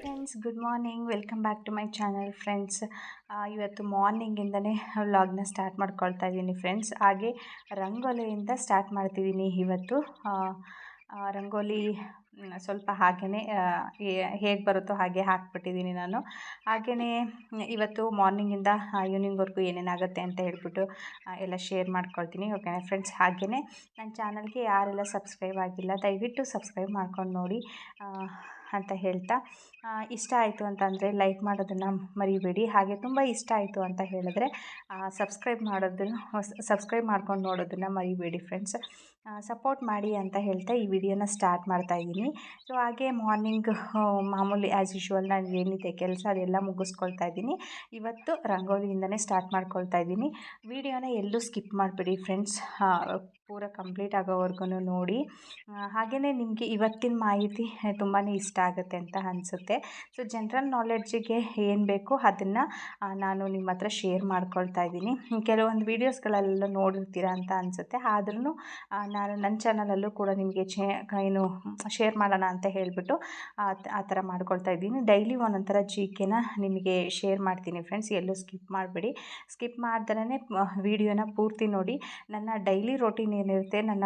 Friends good morning welcome back to my channel friends ಇವತ್ತು ಮಾರ್ನಿಂಗಿಂದನೇ ವ್ಲಾಗ್ನ ಸ್ಟಾರ್ಟ್ ಮಾಡ್ಕೊಳ್ತಾ ಇದ್ದೀನಿ ಫ್ರೆಂಡ್ಸ್ ಹಾಗೆ, ರಂಗೋಲಿಯಿಂದ ಸ್ಟಾರ್ಟ್ ಮಾಡ್ತಿದ್ದೀನಿ ಇವತ್ತು. ರಂಗೋಲಿ ಸ್ವಲ್ಪ ಹಾಗೆಯೇ ಹೇಗೆ ಬರುತ್ತೋ ಹಾಗೆ ಹಾಕಿಬಿಟ್ಟಿದ್ದೀನಿ ನಾನು. ಹಾಗೆಯೇ ಇವತ್ತು ಮಾರ್ನಿಂಗಿಂದ ಈವ್ನಿಂಗ್ವರೆಗೂ ಏನೇನಾಗುತ್ತೆ ಅಂತ ಹೇಳ್ಬಿಟ್ಟು ಎಲ್ಲ ಶೇರ್ ಮಾಡ್ಕೊಳ್ತೀನಿ ಓಕೆನಾ ಫ್ರೆಂಡ್ಸ್ ಹಾಗೆಯೇ ನನ್ನ ಚಾನಲ್ಗೆ ಯಾರೆಲ್ಲ ಸಬ್ಸ್ಕ್ರೈಬ್ ಆಗಿಲ್ಲ, ದಯವಿಟ್ಟು ಸಬ್ಸ್ಕ್ರೈಬ್ ಮಾಡ್ಕೊಂಡು ನೋಡಿ ಅಂತ ಹೇಳ್ತಾ ಇಷ್ಟ ಆಯಿತು ಅಂತಂದರೆ ಲೈಕ್ ಮಾಡೋದನ್ನು ಮರಿಬೇಡಿ. ಹಾಗೆ ತುಂಬ ಇಷ್ಟ ಆಯಿತು ಅಂತ ಹೇಳಿದ್ರೆ ಸಬ್ಸ್ಕ್ರೈಬ್ ಮಾಡೋದನ್ನು ಸಬ್ಸ್ಕ್ರೈಬ್ ಮಾಡ್ಕೊಂಡು ನೋಡೋದನ್ನು ಮರಿಬೇಡಿ ಫ್ರೆಂಡ್ಸ್ ಸಪೋರ್ಟ್ ಮಾಡಿ ಅಂತ ಹೇಳ್ತಾ ಈ ವಿಡಿಯೋನ ಸ್ಟಾರ್ಟ್ ಮಾಡ್ತಾ ಇದ್ದೀನಿ. ಸೊ ಹಾಗೆ ಮಾರ್ನಿಂಗ್ ಮಾಮೂಲಿ ಆ್ಯಸ್ ಯೂಶ್ವಲ್ ನಾನು ಏನಿದೆ ಕೆಲಸ ಅದೆಲ್ಲ ಮುಗಿಸ್ಕೊಳ್ತಾ ಇದ್ದೀನಿ. ಇವತ್ತು ರಂಗೋಲಿಯಿಂದನೇ ಸ್ಟಾರ್ಟ್ ಮಾಡ್ಕೊಳ್ತಾ ಇದ್ದೀನಿ. ವಿಡಿಯೋನ ಎಲ್ಲೂ ಸ್ಕಿಪ್ ಮಾಡಿಬಿಡಿ ಫ್ರೆಂಡ್ಸ್ ಪೂರ ಕಂಪ್ಲೀಟ್ ಆಗೋವರೆಗೂ ನೋಡಿ. ಹಾಗೆಯೇ ನಿಮಗೆ ಇವತ್ತಿನ ಮಾಹಿತಿ ತುಂಬಾ ಇಷ್ಟ ಆಗುತ್ತೆ ಅಂತ ಅನಿಸುತ್ತೆ. ಸೊ ಜನ್ರಲ್ ನಾಲೆಡ್ಜಿಗೆ ಏನು ಬೇಕೋ ಅದನ್ನು ನಾನು ನಿಮ್ಮ ಹತ್ರ ಶೇರ್ ಮಾಡ್ಕೊಳ್ತಾ ಇದ್ದೀನಿ. ಕೆಲವೊಂದು ವೀಡಿಯೋಸ್ಗಳಲ್ಲೆಲ್ಲ ನೋಡಿರ್ತೀರ ಅಂತ ಅನಿಸುತ್ತೆ. ಆದ್ರೂ ನಾನು ನನ್ನ ಚಾನಲಲ್ಲೂ ಕೂಡ ನಿಮಗೆ ಚೇ ಏನು ಶೇರ್ ಮಾಡೋಣ ಅಂತ ಹೇಳಿಬಿಟ್ಟು, ಆ ಥರ ಮಾಡ್ಕೊಳ್ತಾ ಇದ್ದೀನಿ. ಡೈಲಿ ಒಂದೊಂಥರ ಜಿ ಕೆನ ನಿಮಗೆ ಶೇರ್ ಮಾಡ್ತೀನಿ ಫ್ರೆಂಡ್ಸ್ ಎಲ್ಲೂ ಸ್ಕಿಪ್ ಮಾಡಬೇಡಿ. ಸ್ಕಿಪ್ ಮಾಡ್ದೇ ವಿಡಿಯೋನ ಪೂರ್ತಿ ನೋಡಿ. ನನ್ನ ಡೈಲಿ ರೋಟೀನ್ ಏನಿರುತ್ತೆ ನನ್ನ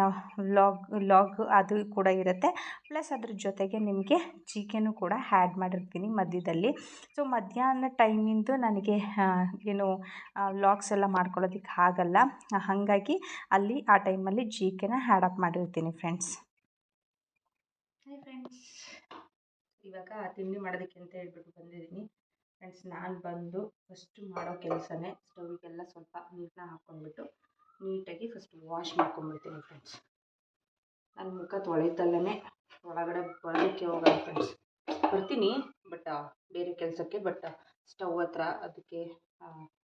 ವ್ಲಾಗ್ ವ್ಲಾಗ್ ಅದು ಕೂಡ ಇರುತ್ತೆ. ಪ್ಲಸ್ ಅದ್ರ ಜೊತೆಗೆ ನಿಮಗೆ ಜಿ ಕೆನೂ ಕೂಡ ಹ್ಯಾಡ್ ಮಾಡಿರ್ತೀನಿ ಮಧ್ಯದಲ್ಲಿ. ಸೊ ಮಧ್ಯಾಹ್ನ ಟೈಮಿಂದು ನನಗೆ ಏನು ವ್ಲಾಗ್ಸ್ ಎಲ್ಲ ಮಾಡ್ಕೊಳ್ಳೋದಕ್ಕೆ ಆಗಲ್ಲ. ಹಾಗಾಗಿ ಅಲ್ಲಿ ಆ ಟೈಮಲ್ಲಿ ಜಿ ಕೆನ ಹ್ಯಾಡ್ ಅಪ್ ಮಾಡಿರ್ತೀನಿ ಫ್ರೆಂಡ್ಸ್. ಫ್ರೆಂಡ್ಸ್ ಇವಾಗ ತಿಂಡಿ ಮಾಡೋದಕ್ಕೆ ಅಂತ ಹೇಳ್ಬಿಟ್ಟು ಬಂದಿದ್ದೀನಿ. ಫ್ರೆಂಡ್ಸ್, ನಾನು ಬಂದು ಫಸ್ಟು ಮಾಡೋ ಕೆಲಸನೇ. ಸ್ಟವ್ಗೆಲ್ಲ ಸ್ವಲ್ಪ ನೀರನ್ನ ಹಾಕ್ಕೊಂಡ್ಬಿಟ್ಟು ನೀಟಾಗಿ ಫಸ್ಟ್ ವಾಶ್ ಮಾಡ್ಕೊಂಡ್ಬಿಡ್ತೀನಿ ಫ್ರೆಂಡ್ಸ್ ನನ್ನ ಮುಖ ತೊಳೆದಲ್ಲೇ ಒಳಗಡೆ ಬರೋದಕ್ಕೆ ಹೋಗಲ್ಲ ಫ್ರೆಂಡ್ಸ್ ಬರ್ತೀನಿ ಬಟ್ ಬೇರೆ ಕೆಲಸಕ್ಕೆ ಬಟ್ ಸ್ಟವ್ ಹತ್ರ ಅದಕ್ಕೆ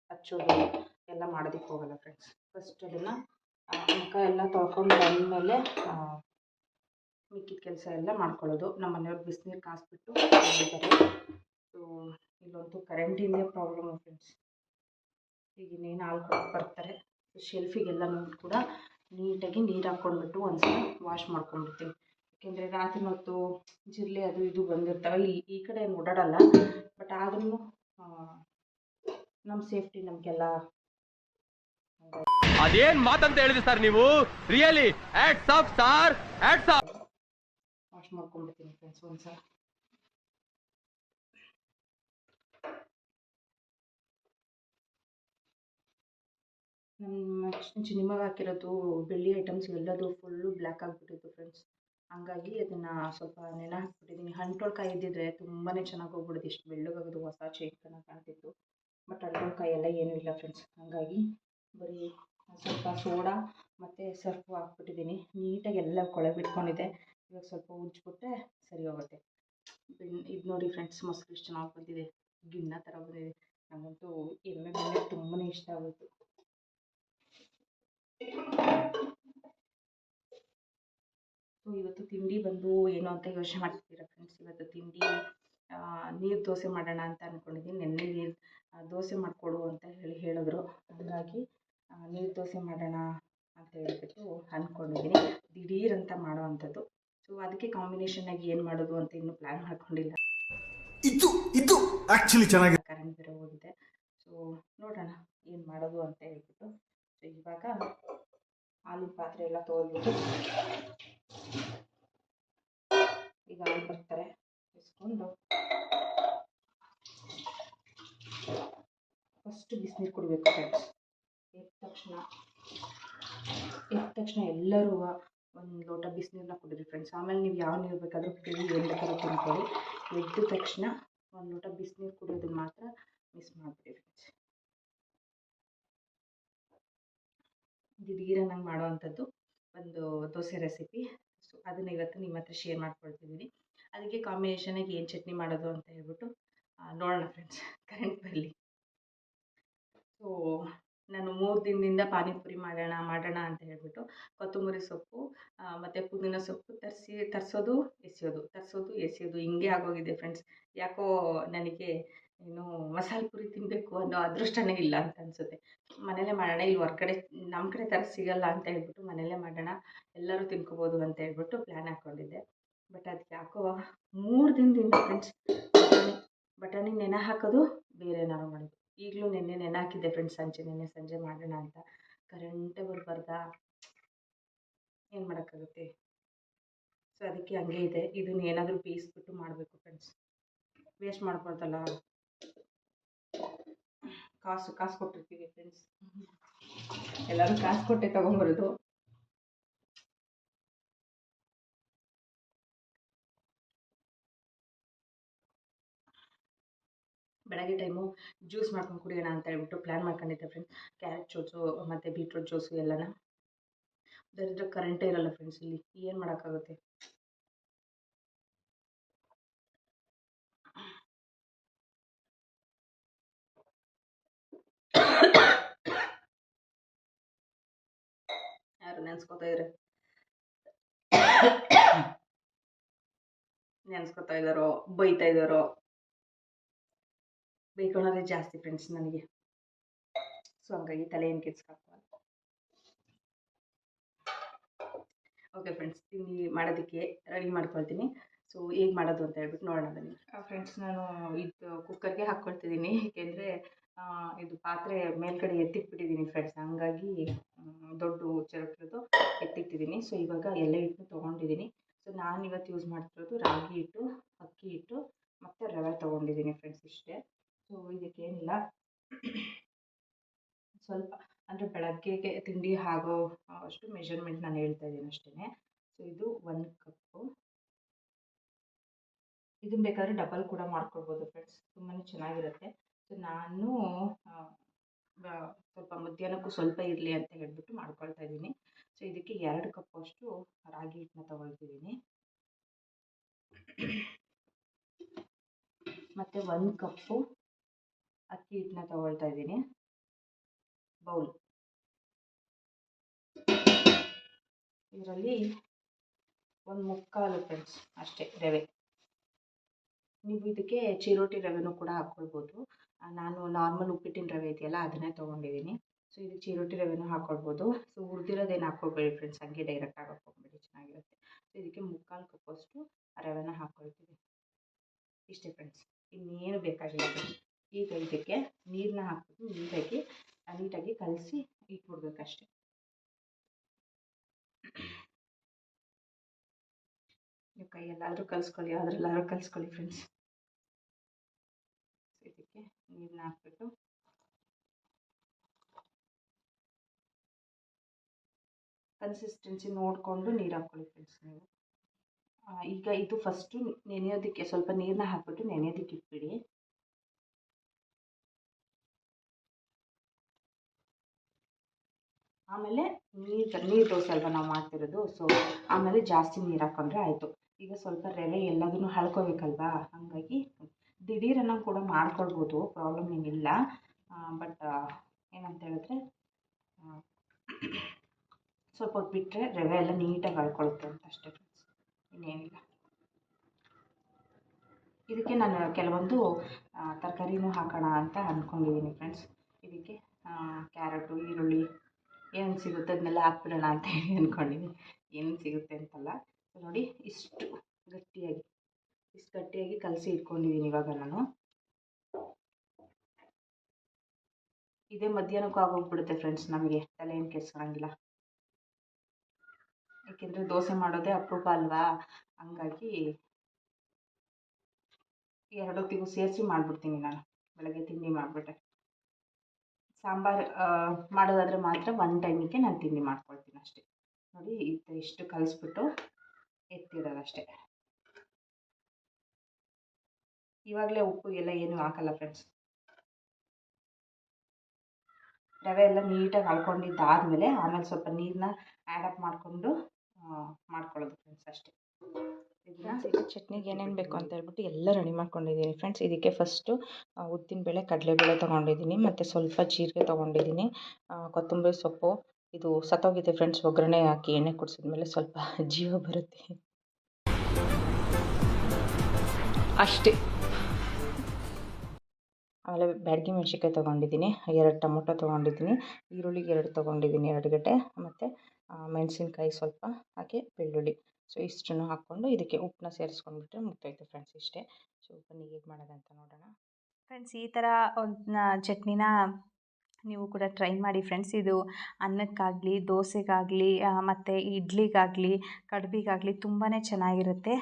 ಹಚ್ಚೋದು ಎಲ್ಲ ಮಾಡೋದಕ್ಕೆ ಹೋಗಲ್ಲ ಫ್ರೆಂಡ್ಸ್ ಫಸ್ಟ್ ಅದನ್ನು ಮುಖ ಎಲ್ಲ ತೊಳ್ಕೊಂಡು ಬಂದಮೇಲೆ ಮಿಕ್ಕಿದ ಕೆಲಸ ಎಲ್ಲ ಮಾಡ್ಕೊಳ್ಳೋದು. ನಮ್ಮ ಮನೆಯವ್ರು ಬಿಸಿನೀರು ಕಾಯಿಸ್ಬಿಟ್ಟು ಸೊ ಇಲ್ಲಂತೂ ಕರೆಂಟಿಂದೇ ಪ್ರಾಬ್ಲಮ್ ಫ್ರೆಂಡ್ಸ್ ಈಗ ಇನ್ನೇನು ಹಾಲು ಬರ್ತಾರೆ. ಶೆಲ್ಫಿಗೆಲ್ಲನೂ ಕೂಡ ನೀಟಾಗಿ ನೀರು ಹಾಕ್ಕೊಂಡ್ಬಿಟ್ಟು ಒಂದ್ಸಲ ವಾಶ್ ಮಾಡ್ಕೊಂಡ್ಬಿಡ್ತೀನಿ. ಯಾಕೆಂದರೆ ರಾತ್ರಿ ಹೊತ್ತು ಜಿರಳೆ ಅದು ಇದು ಬಂದಿರ್ತವೆ. ಇಲ್ಲಿ ಈ ಕಡೆ ಏನು ಓಡಾಡಲ್ಲ. ಬಟ್ ಆದ್ರೂ ನಮ್ಮ ಸೇಫ್ಟಿ ನಮಗೆಲ್ಲ ಅದೇನ್ ಮಾತಂತ ಹೇಳಿದ್ರಿ ಸರ್ ನೀವು? Really hats off star hats off wash ಮಾಡ್ಕೊಂಡ್ಬಿಡ್ತೀನಿ friends ಒಂದ್ಸಲ. ನಮ್ಮ ಚಿನಿಮಾಗ ಹಾಕಿರೋದು, ಬೆಳ್ಳಿ ಐಟಮ್ಸ್ ಎಲ್ಲದು ಫುಲ್ಲು ಬ್ಲ್ಯಾಕ್ ಆಗಿಬಿಟ್ಟಿತ್ತು ಫ್ರೆಂಡ್ಸ್ ಹಂಗಾಗಿ ಅದನ್ನು ಸ್ವಲ್ಪ ನೆನೆ ಹಾಕ್ಬಿಟ್ಟಿದ್ದೀನಿ ಹಂಟೋಳ್ಕಾಯಿ ಇದ್ದಿದ್ರೆ ತುಂಬಾ ಚೆನ್ನಾಗಿ ಹೋಗ್ಬಿಡುತ್ತೆ ಇಷ್ಟು ಬೆಳ್ಳಗಾಗೋದು ಹೊಸ ಚೈನ್ ಚೆನ್ನಾಗಿ ಕಾಣ್ತಿತ್ತು. ಬಟ್ ಹಂಟೋಳ್ಕಾಯಿ ಎಲ್ಲ ಏನೂ ಇಲ್ಲ ಫ್ರೆಂಡ್ಸ್ ಹಾಗಾಗಿ ಬರೀ ಸ್ವಲ್ಪ ಸೋಡಾ ಮತ್ತು ಸರ್ಫು ಹಾಕ್ಬಿಟ್ಟಿದ್ದೀನಿ ನೀಟಾಗಿ ಎಲ್ಲ ಕೊಳೆ ಬಿಟ್ಕೊಂಡಿದೆ ಇವಾಗ ಸ್ವಲ್ಪ ಉಜ್ಜಿಬಿಟ್ರೆ ಸರಿ ಹೋಗುತ್ತೆ. ಇದು ನೋಡಿ ಫ್ರೆಂಡ್ಸ್ ಮೊಸರು ಎಷ್ಟು ಚೆನ್ನಾಗಿ ಬಂದಿದೆ. ಗಿಣ್ಣ ಥರ ಬಂದಿದೆ. ನನಗಂತೂ ಎಮ್ಮೆ ಬೆಣ್ಣೆ ತುಂಬಾ ಇಷ್ಟ ಆಗೋಯ್ತು. ಸೊ ಇವತ್ತು ತಿಂಡಿ ಬಂದು ಏನು ಅಂತ ಯೋಚನೆ ಮಾಡ್ತಿದ್ದೀರಾ ಫ್ರೆಂಡ್ಸ್ ಇವತ್ತು ತಿಂಡಿ ನೀರು ದೋಸೆ ಮಾಡೋಣ ಅಂತ ಅಂದ್ಕೊಂಡಿದ್ದೀನಿ ನೆನ್ನೆ ನೀರು ದೋಸೆ ಮಾಡಿಕೊಡು ಅಂತ ಹೇಳಿ ಹೇಳಿದ್ರು. ಹಾಗಾಗಿ ನೀರು ದೋಸೆ ಮಾಡೋಣ ಅಂತ ಹೇಳ್ಬಿಟ್ಟು ಅಂದ್ಕೊಂಡಿದ್ದೀನಿ ದಿಢೀರ್ ಅಂತ ಮಾಡೋ ಅಂಥದ್ದು. ಸೊ ಅದಕ್ಕೆ ಕಾಂಬಿನೇಷನ್ನಾಗಿ ಏನು ಮಾಡೋದು ಅಂತ ಇನ್ನೂ ಪ್ಲ್ಯಾನ್ ಮಾಡ್ಕೊಂಡಿಲ್ಲ. ಇದು ಇದು ಆಕ್ಚುಲಿ ಚೆನ್ನಾಗಿ ಕರೆಂಟ್ ಬೇರೆ ಹೋಗಿದೆ. ಸೊ ನೋಡೋಣ ಏನು ಮಾಡೋದು ಅಂತ ಹೇಳ್ಬಿಟ್ಟು. ಇವಾಗ ಹಾಲಿನ ಪಾತ್ರೆ ಎಲ್ಲ ತೊಗೊಂಡ್ಬಿಟ್ಟು ಈಗ ಹಾಲು ಬರ್ತಾರೆ ಇಸ್ಕೊಂಡು ಫಸ್ಟ್ ಬಿಸಿನೀರು ಕುಡಿಬೇಕು ಫ್ರೆಂಡ್ಸ್ ಎದ್ದ ತಕ್ಷಣ ಎದ್ದ ತಕ್ಷಣ ಎಲ್ಲರೂ ಒಂದು ಲೋಟ ಬಿಸಿನೀರನ್ನ ಕುಡೀರಿ ಫ್ರೆಂಡ್ಸ್ ಆಮೇಲೆ ನೀವು ಯಾವ ನೀರು ಬೇಕಾದರೂ ಕುಡೀರಿ ಏನು ಬೇಕಾದ್ರೂ ತಿನ್ಕೊಳ್ಳಿ ಎದ್ದ ತಕ್ಷಣ ಒಂದು ಲೋಟ ಬಿಸಿನೀರು ಕುಡಿಯೋದನ್ನು ಮಾತ್ರ ಮಿಸ್ ಮಾಡಿಬಿಡಿ ಫ್ರೆಂಡ್ಸ್ ದಿಢೀರನಾಗಿ ಮಾಡೋವಂಥದ್ದು ಒಂದು ದೋಸೆ ರೆಸಿಪಿ ಸೊ ಅದನ್ನ ಇವತ್ತು ನಿಮ್ಮ ಹತ್ರ ಶೇರ್ ಮಾಡ್ಕೊಳ್ತಿದ್ದೀನಿ ಅದಕ್ಕೆ ಕಾಂಬಿನೇಷನಾಗಿ ಏನು ಚಟ್ನಿ ಮಾಡೋದು ಅಂತ ಹೇಳ್ಬಿಟ್ಟು ನೋಡೋಣ ಫ್ರೆಂಡ್ಸ್ ಕರೆಂಟ್ ಬರಲಿ ಸೊ ನಾನು ಮೂರು ದಿನದಿಂದ ಪಾನಿಪುರಿ ಮಾಡೋಣ ಮಾಡೋಣ ಅಂತ ಹೇಳ್ಬಿಟ್ಟು, ಕೊತ್ತಂಬರಿ ಸೊಪ್ಪು ಮತ್ತು ಪುದೀನ ಸೊಪ್ಪು ತರಿಸಿ, ತರಿಸೋದು, ಎಸೆಯೋದು. ತರಿಸೋದು, ಎಸೆಯೋದು. ಹಿಂಗೆ ಆಗೋಗಿದೆ ಫ್ರೆಂಡ್ಸ್ ಯಾಕೋ ನನಗೆ ಏನು ಮಸಾಲೆ ಪುರಿ ತಿನ್ನಬೇಕು ಅನ್ನೋ ಅದೃಷ್ಟನೇ ಇಲ್ಲ ಅಂತ ಅನಿಸುತ್ತೆ. ಮನೇಲೇ ಮಾಡೋಣ, ಇಲ್ಲಿ ಹೊರ್ಗಡೆ ನಮ್ಮ ಕಡೆ ಥರ ಸಿಗಲ್ಲ ಅಂತ ಹೇಳ್ಬಿಟ್ಟು ಮನೇಲೇ ಮಾಡೋಣ, ಎಲ್ಲರೂ ತಿನ್ಕೋಬೋದು ಅಂತ ಹೇಳ್ಬಿಟ್ಟು ಪ್ಲ್ಯಾನ್ ಹಾಕ್ಕೊಂಡಿದ್ದೆ ಬಟ್ ಅದಕ್ಕೆ ಯಾಕೋ ಮೂರು ದಿನದಿಂದ ಫ್ರೆಂಡ್ಸ್ ಬಟಾಣಿ ಬಟಾಣಿ ನೆನೆ ಹಾಕೋದು ಬೇರೆ ಏನಾರು ಮಾಡೋದು ಈಗಲೂ ನೆನ್ನೆ ನೆನೆ ಹಾಕಿದ್ದೆ ಫ್ರೆಂಡ್ಸ್ ಸಂಜೆ, ನೆನೆ ಸಂಜೆ ಮಾಡೋಣ ಅಂತ. ಕರೆಂಟೇ ಬರ್ಬಾರ್ದಾ? ಏನು ಮಾಡೋಕ್ಕಾಗುತ್ತೆ? ಸೊ ಅದಕ್ಕೆ ಹಂಗೆ ಇದೆ. ಇದನ್ನ ಏನಾದರೂ ಬೇಯಿಸ್ಬಿಟ್ಟು ಮಾಡಬೇಕು ಫ್ರೆಂಡ್ಸ್ ವೇಸ್ಟ್ ಮಾಡ್ಕೊಳ್ತಲ್ಲ ಕಾಸು ಕಾಸು ಕೊಟ್ಟಿರ್ತೀವಿ ಫ್ರೆಂಡ್ಸ್ ಎಲ್ಲರೂ ಕಾಸು ಕೊಟ್ಟೆ ತಗೊಂಬರೋದು. ಬೆಳಗ್ಗೆ ಟೈಮು ಜ್ಯೂಸ್ ಮಾಡ್ಕೊಂಡು ಕುಡಿಯೋಣ ಅಂತ ಹೇಳ್ಬಿಟ್ಟು ಪ್ಲ್ಯಾನ್ ಮಾಡ್ಕೊಂಡಿದ್ದೆ ಫ್ರೆಂಡ್ಸ್ ಕ್ಯಾರೆಟ್ ಜ್ಯೂಸು ಮತ್ತು ಬೀಟ್ರೂಟ್ ಜ್ಯೂಸು ಎಲ್ಲನ. ದರಿದ್ರ ಕರೆಂಟೇ ಇರಲ್ಲ ಫ್ರೆಂಡ್ಸ್ ಇಲ್ಲಿ. ಏನು ಮಾಡೋಕ್ಕಾಗುತ್ತೆ? ನೆನ್ಸ್ಕೊತಾ ಇದ್ರೆ. ನೆನ್ಸ್ಕೊತಾ ಇದ್ದಾರೋ, ಬೈತಾ ಇದ್ದಾರೋ. ಬೈಕೊಳ್ಳೋದೇ ಜಾಸ್ತಿ ಫ್ರೆಂಡ್ಸ್ ನನಗೆ. ಸೊ ಹಂಗಾಗಿ ತಲೆ ಏನು ಕೆಡ್ಸ್ಕೊಳಲ್ಲ ಓಕೆ ಫ್ರೆಂಡ್ಸ್ ತಿಂಡಿ ಮಾಡೋದಕ್ಕೆ ರೆಡಿ ಮಾಡ್ಕೊಳ್ತೀನಿ. ಸೊ ಹೇಗೆ ಮಾಡೋದು ಅಂತ ಹೇಳ್ಬಿಟ್ಟು ನೋಡೋಣ ಬನ್ನಿ. ಫ್ರೆಂಡ್ಸ್ ನಾನು ಇದು ಕುಕ್ಕರ್ಗೆ ಹಾಕ್ಕೊಳ್ತಿದ್ದೀನಿ ಏಕೆಂದರೆ ಇದು ಪಾತ್ರೆ ಮೇಲ್ಗಡೆ ಎತ್ತಿಟ್ಬಿಟ್ಟಿದ್ದೀನಿ ಫ್ರೆಂಡ್ಸ್ ಹಂಗಾಗಿ ದೊಡ್ಡ ಚರಕಿರೋದು ಎತ್ತಿಟ್ಟಿದ್ದೀನಿ ಸೊ ಇವಾಗ ಎಲೆ ಹಿಟ್ಟು ತೊಗೊಂಡಿದ್ದೀನಿ. ಸೊ ನಾನು ಇವತ್ತು ಯೂಸ್ ಮಾಡ್ತಿರೋದು ರಾಗಿ ಹಿಟ್ಟು, ಅಕ್ಕಿ ಹಿಟ್ಟು ಮತ್ತು ರವೆ ತೊಗೊಂಡಿದ್ದೀನಿ ಫ್ರೆಂಡ್ಸ್ ಇಷ್ಟೇ. ಸೊ ಇದಕ್ಕೇನಿಲ್ಲ. ಸ್ವಲ್ಪ ಅಂದರೆ ಬೆಳಗ್ಗೆಗೆ ತಿಂಡಿ ಆಗೋ ಅಷ್ಟು ಮೆಷರ್ಮೆಂಟ್ ನಾನು ಹೇಳ್ತಾ ಇದ್ದೀನಿ ಅಷ್ಟೇ ಸೊ ಇದು ಒಂದು ಕಪ್ಪು. ಇದನ್ನು ಬೇಕಾದ್ರೆ ಡಬಲ್ ಕೂಡ ಮಾಡ್ಕೊಳ್ಬೋದು ಫ್ರೆಂಡ್ಸ್ ತುಂಬಾ ಚೆನ್ನಾಗಿರುತ್ತೆ. ಸೊ ನಾನು ಸ್ವಲ್ಪ ಮಧ್ಯಾಹ್ನಕ್ಕೂ ಸ್ವಲ್ಪ ಇರಲಿ ಅಂತ ಹೇಳ್ಬಿಟ್ಟು ಮಾಡ್ಕೊಳ್ತಾ ಇದ್ದೀನಿ. ಸೊ ಇದಕ್ಕೆ ಎರಡು ಕಪ್ ಅಷ್ಟು ರಾಗಿ ಹಿಟ್ಟನ್ನ ತಗೊಳ್ತಿದ್ದೀನಿ. ಮತ್ತು ಒಂದು ಕಪ್ಪು ಅಕ್ಕಿ ಹಿಟ್ಟನ್ನ ತಗೊಳ್ತಾ ಇದ್ದೀನಿ. ಬೌಲ್. ಇದರಲ್ಲಿ ಒಂದು ಮುಕ್ಕಾಲು ಫ್ರೆಂಡ್ಸ್ ಅಷ್ಟೇ ರವೆ. ನೀವು ಇದಕ್ಕೆ ಚಿರೋಟಿ ರವೆನೂ ಕೂಡ ಹಾಕ್ಕೊಳ್ಬೋದು. ನಾನು ನಾರ್ಮಲ್ ಉಪ್ಪಿಟ್ಟಿನ ರವೆ ಇದೆಯಲ್ಲ, ಅದನ್ನೇ ತೊಗೊಂಡಿದ್ದೀನಿ. ಸೊ ಇದು ಚಿರೋಟಿ ರವೆನೂ ಹಾಕ್ಕೊಳ್ಬೋದು ಸೊ ಹುರಿದಿರೋದೇನು ಹಾಕ್ಕೊಳ್ಬೇಡಿ ಫ್ರೆಂಡ್ಸ್ ಹಂಗೆ ಡೈರೆಕ್ಟಾಗಿ ಹಾಕ್ಕೊಬೇಡಿ ಚೆನ್ನಾಗಿರುತ್ತೆ. ಸೊ ಇದಕ್ಕೆ ಮುಕ್ಕಾಲು ಕಪ್ಪಷ್ಟು ರವೆನ ಹಾಕ್ಕೊಳ್ತೀವಿ ಇಷ್ಟೇ ಫ್ರೆಂಡ್ಸ್ ಇನ್ನೇನು ಬೇಕಾಗಿಲ್ಲ ಈಗ ಇದಕ್ಕೆ ನೀರನ್ನ ಹಾಕ್ಬಿಟ್ಟು ನೀಟಾಗಿ ನೀಟಾಗಿ ಕಲಸಿ ಇಟ್ಬಿಡ್ಬೇಕಷ್ಟೆ. ನೀವು ಕೈಯಲ್ಲಾದರೂ ಕಲಿಸ್ಕೊಳ್ಳಿ ಅದರಲ್ಲಾದ್ರೂ ಕಲಿಸ್ಕೊಳ್ಳಿ ಫ್ರೆಂಡ್ಸ್ ನೀರನ್ನ ಹಾಕ್ಬಿಟ್ಟು ಕನ್ಸಿಸ್ಟೆನ್ಸಿ ನೋಡಿಕೊಂಡು ನೀರು ಹಾಕ್ಕೊಳ್ಳಿ ಫ್ರೆಂಡ್ಸ್ ನೀವು. ಈಗ ಇದು ಫಸ್ಟು ನೆನೆಯೋದಕ್ಕೆ ಸ್ವಲ್ಪ ನೀರನ್ನ ಹಾಕ್ಬಿಟ್ಟು ನೆನೆಯೋದಕ್ಕೆ ಇಟ್ಬಿಡಿ. ಆಮೇಲೆ ನೀರು ನೀರು ದೋಸೆ ಅಲ್ವಾ ನಾವು ಮಾಡ್ತಿರೋದು? ಸೊ ಆಮೇಲೆ ಜಾಸ್ತಿ ನೀರು ಹಾಕ್ಕೊಂಡ್ರೆ ಆಯಿತು. ಈಗ ಸ್ವಲ್ಪ ರವೆ ಎಲ್ಲದನ್ನು ಹಳ್ಕೊಬೇಕಲ್ವಾ ಹಾಗಾಗಿ ದಿಢೀರನ್ನ ಕೂಡ ಮಾಡ್ಕೊಳ್ಬೋದು ಪ್ರಾಬ್ಲಮ್ ಏನಿಲ್ಲ. ಬಟ್ ಏನಂತ ಹೇಳಿದ್ರೆ ಸ್ವಲ್ಪ ಹೊತ್ತು ಬಿಟ್ಟರೆ ರವೆ ಎಲ್ಲ ನೀಟಾಗಿ ಹಳ್ಕೊಳುತ್ತೆ ಅಂತ ಅಷ್ಟೇ ಫ್ರೆಂಡ್ಸ್ ಇನ್ನೇನಿಲ್ಲ. ಇದಕ್ಕೆ ನಾನು ಕೆಲವೊಂದು ತರಕಾರಿನೂ ಹಾಕೋಣ ಅಂತ ಅಂದ್ಕೊಂಡಿದ್ದೀನಿ ಫ್ರೆಂಡ್ಸ್ ಇದಕ್ಕೆ ಕ್ಯಾರೆಟು, ಈರುಳ್ಳಿ, ಏನು ಸಿಗುತ್ತೆ ಅದನ್ನೆಲ್ಲ ಹಾಕ್ಬಿಡೋಣ ಅಂತ ಹೇಳಿ ಅಂದ್ಕೊಂಡಿದ್ದೀನಿ ಏನು ಸಿಗುತ್ತೆ ಅಂತಲ್ಲ, ನೋಡಿ ಇಷ್ಟು ಗಟ್ಟಿಯಾಗಿ. ಇಷ್ಟು ಗಟ್ಟಿಯಾಗಿ ಕಲಸಿ ಇಟ್ಕೊಂಡಿದ್ದೀನಿ ಇವಾಗ ನಾನು. ಇದೇ ಮಧ್ಯಾಹ್ನಕ್ಕೂ ಆಗೋಗ್ಬಿಡುತ್ತೆ ಫ್ರೆಂಡ್ಸ್ ನಮಗೆ. ತಲೆ ಏನು ಕೆಡ್ಸ್ಕೊಳಂಗಿಲ್ಲ. ಏಕೆಂದರೆ ದೋಸೆ ಮಾಡೋದೇ ಅಪರೂಪ ಅಲ್ವಾ? ಹಂಗಾಗಿ ಎರಡೊತ್ತಿಗೂ ಸೇರಿಸಿ ಮಾಡಿಬಿಡ್ತೀನಿ ನಾನು. ಬೆಳಗ್ಗೆ ತಿಂಡಿ ಮಾಡಿಬಿಟ್ಟೆ. ಸಾಂಬಾರು ಮಾಡೋದಾದರೆ ಮಾತ್ರ ಒನ್ ಟೈಮಿಗೆ ನಾನು ತಿಂಡಿ ಮಾಡ್ಕೊಳ್ತೀನಿ ಅಷ್ಟೇ. ನೋಡಿ ಇದು ಇಷ್ಟು ಕಲಿಸ್ಬಿಟ್ಟು ಎತ್ತಿಡೋದಷ್ಟೇ. ಇವಾಗಲೇ ಉಪ್ಪು ಎಲ್ಲ ಏನು ಹಾಕಲ್ಲ ಫ್ರೆಂಡ್ಸ್ ರವೆ ಎಲ್ಲ ನೀಟಾಗಿ ಹಳ್ಕೊಂಡಿದ್ದಾದಮೇಲೆ ಆಮೇಲೆ ಸ್ವಲ್ಪ ನೀರನ್ನ ಆ್ಯಡ್ ಅಪ್ ಮಾಡಿಕೊಂಡು ಮಾಡ್ಕೊಳ್ಳೋದು ಫ್ರೆಂಡ್ಸ್ ಅಷ್ಟೇ. ಇದನ್ನ ಚಟ್ನಿಗೆ ಏನೇನು ಬೇಕು ಅಂತ ಹೇಳ್ಬಿಟ್ಟು ಎಲ್ಲ ರೆಡಿ ಮಾಡ್ಕೊಂಡಿದ್ದೀನಿ. ಫ್ರೆಂಡ್ಸ್ ಇದಕ್ಕೆ ಫಸ್ಟು ಉದ್ದಿನಬೇಳೆ ಕಡಲೆಬೇಳೆ ತೊಗೊಂಡಿದ್ದೀನಿ ಮತ್ತು ಸ್ವಲ್ಪ ಜೀರಿಗೆ ತೊಗೊಂಡಿದ್ದೀನಿ ಕೊತ್ತಂಬರಿ ಸೊಪ್ಪು. ಇದು ಸತ್ತೋಗಿದೆ ಫ್ರೆಂಡ್ಸ್ ಒಗ್ಗರಣೆ ಹಾಕಿ ಎಣ್ಣೆ ಕುಡಿಸಿದ್ಮೇಲೆ ಸ್ವಲ್ಪ ಜೀವ ಬರುತ್ತೆ. ಅಷ್ಟೇ. ಆಮೇಲೆ ಬ್ಯಾಡಗಿ ಮೆಣ್ಸಿನ್ಕಾಯಿ ತೊಗೊಂಡಿದ್ದೀನಿ, ಎರಡು ಟೊಮೊಟೊ ತೊಗೊಂಡಿದ್ದೀನಿ, ಈರುಳ್ಳಿ ಎರಡು ತೊಗೊಂಡಿದ್ದೀನಿ ಎರಡು ಗಡ್ಡೆ ಮತ್ತು ಮೆಣಸಿನ್ಕಾಯಿ ಸ್ವಲ್ಪ ಹಾಗೆ ಬೆಳ್ಳುಳ್ಳಿ. ಸೊ ಇಷ್ಟನ್ನು ಹಾಕ್ಕೊಂಡು ಇದಕ್ಕೆ ಉಪ್ಪನ್ನ ಸೇರಿಸ್ಕೊಂಡ್ಬಿಟ್ರೆ ಮುಗ್ದೋಯ್ತು ಫ್ರೆಂಡ್ಸ್ ಇಷ್ಟೇ. ಸೊ ಬನ್ನಿ ಹೇಗೆ ಮಾಡೋದಂತ ನೋಡೋಣ. ಫ್ರೆಂಡ್ಸ್ ಈ ಥರ ಒಂದು ಚಟ್ನಿನ ನೀವು ಕೂಡ ಟ್ರೈ ಮಾಡಿ ಫ್ರೆಂಡ್ಸ್ ಇದು ಅನ್ನಕ್ಕಾಗಲಿ, ದೋಸೆಗಾಗಲಿ ಮತ್ತು ಇಡ್ಲಿಗಾಗಲಿ, ಕಡ್ಬಿಗಾಗಲಿ ತುಂಬಾ ಚೆನ್ನಾಗಿರುತ್ತೆ.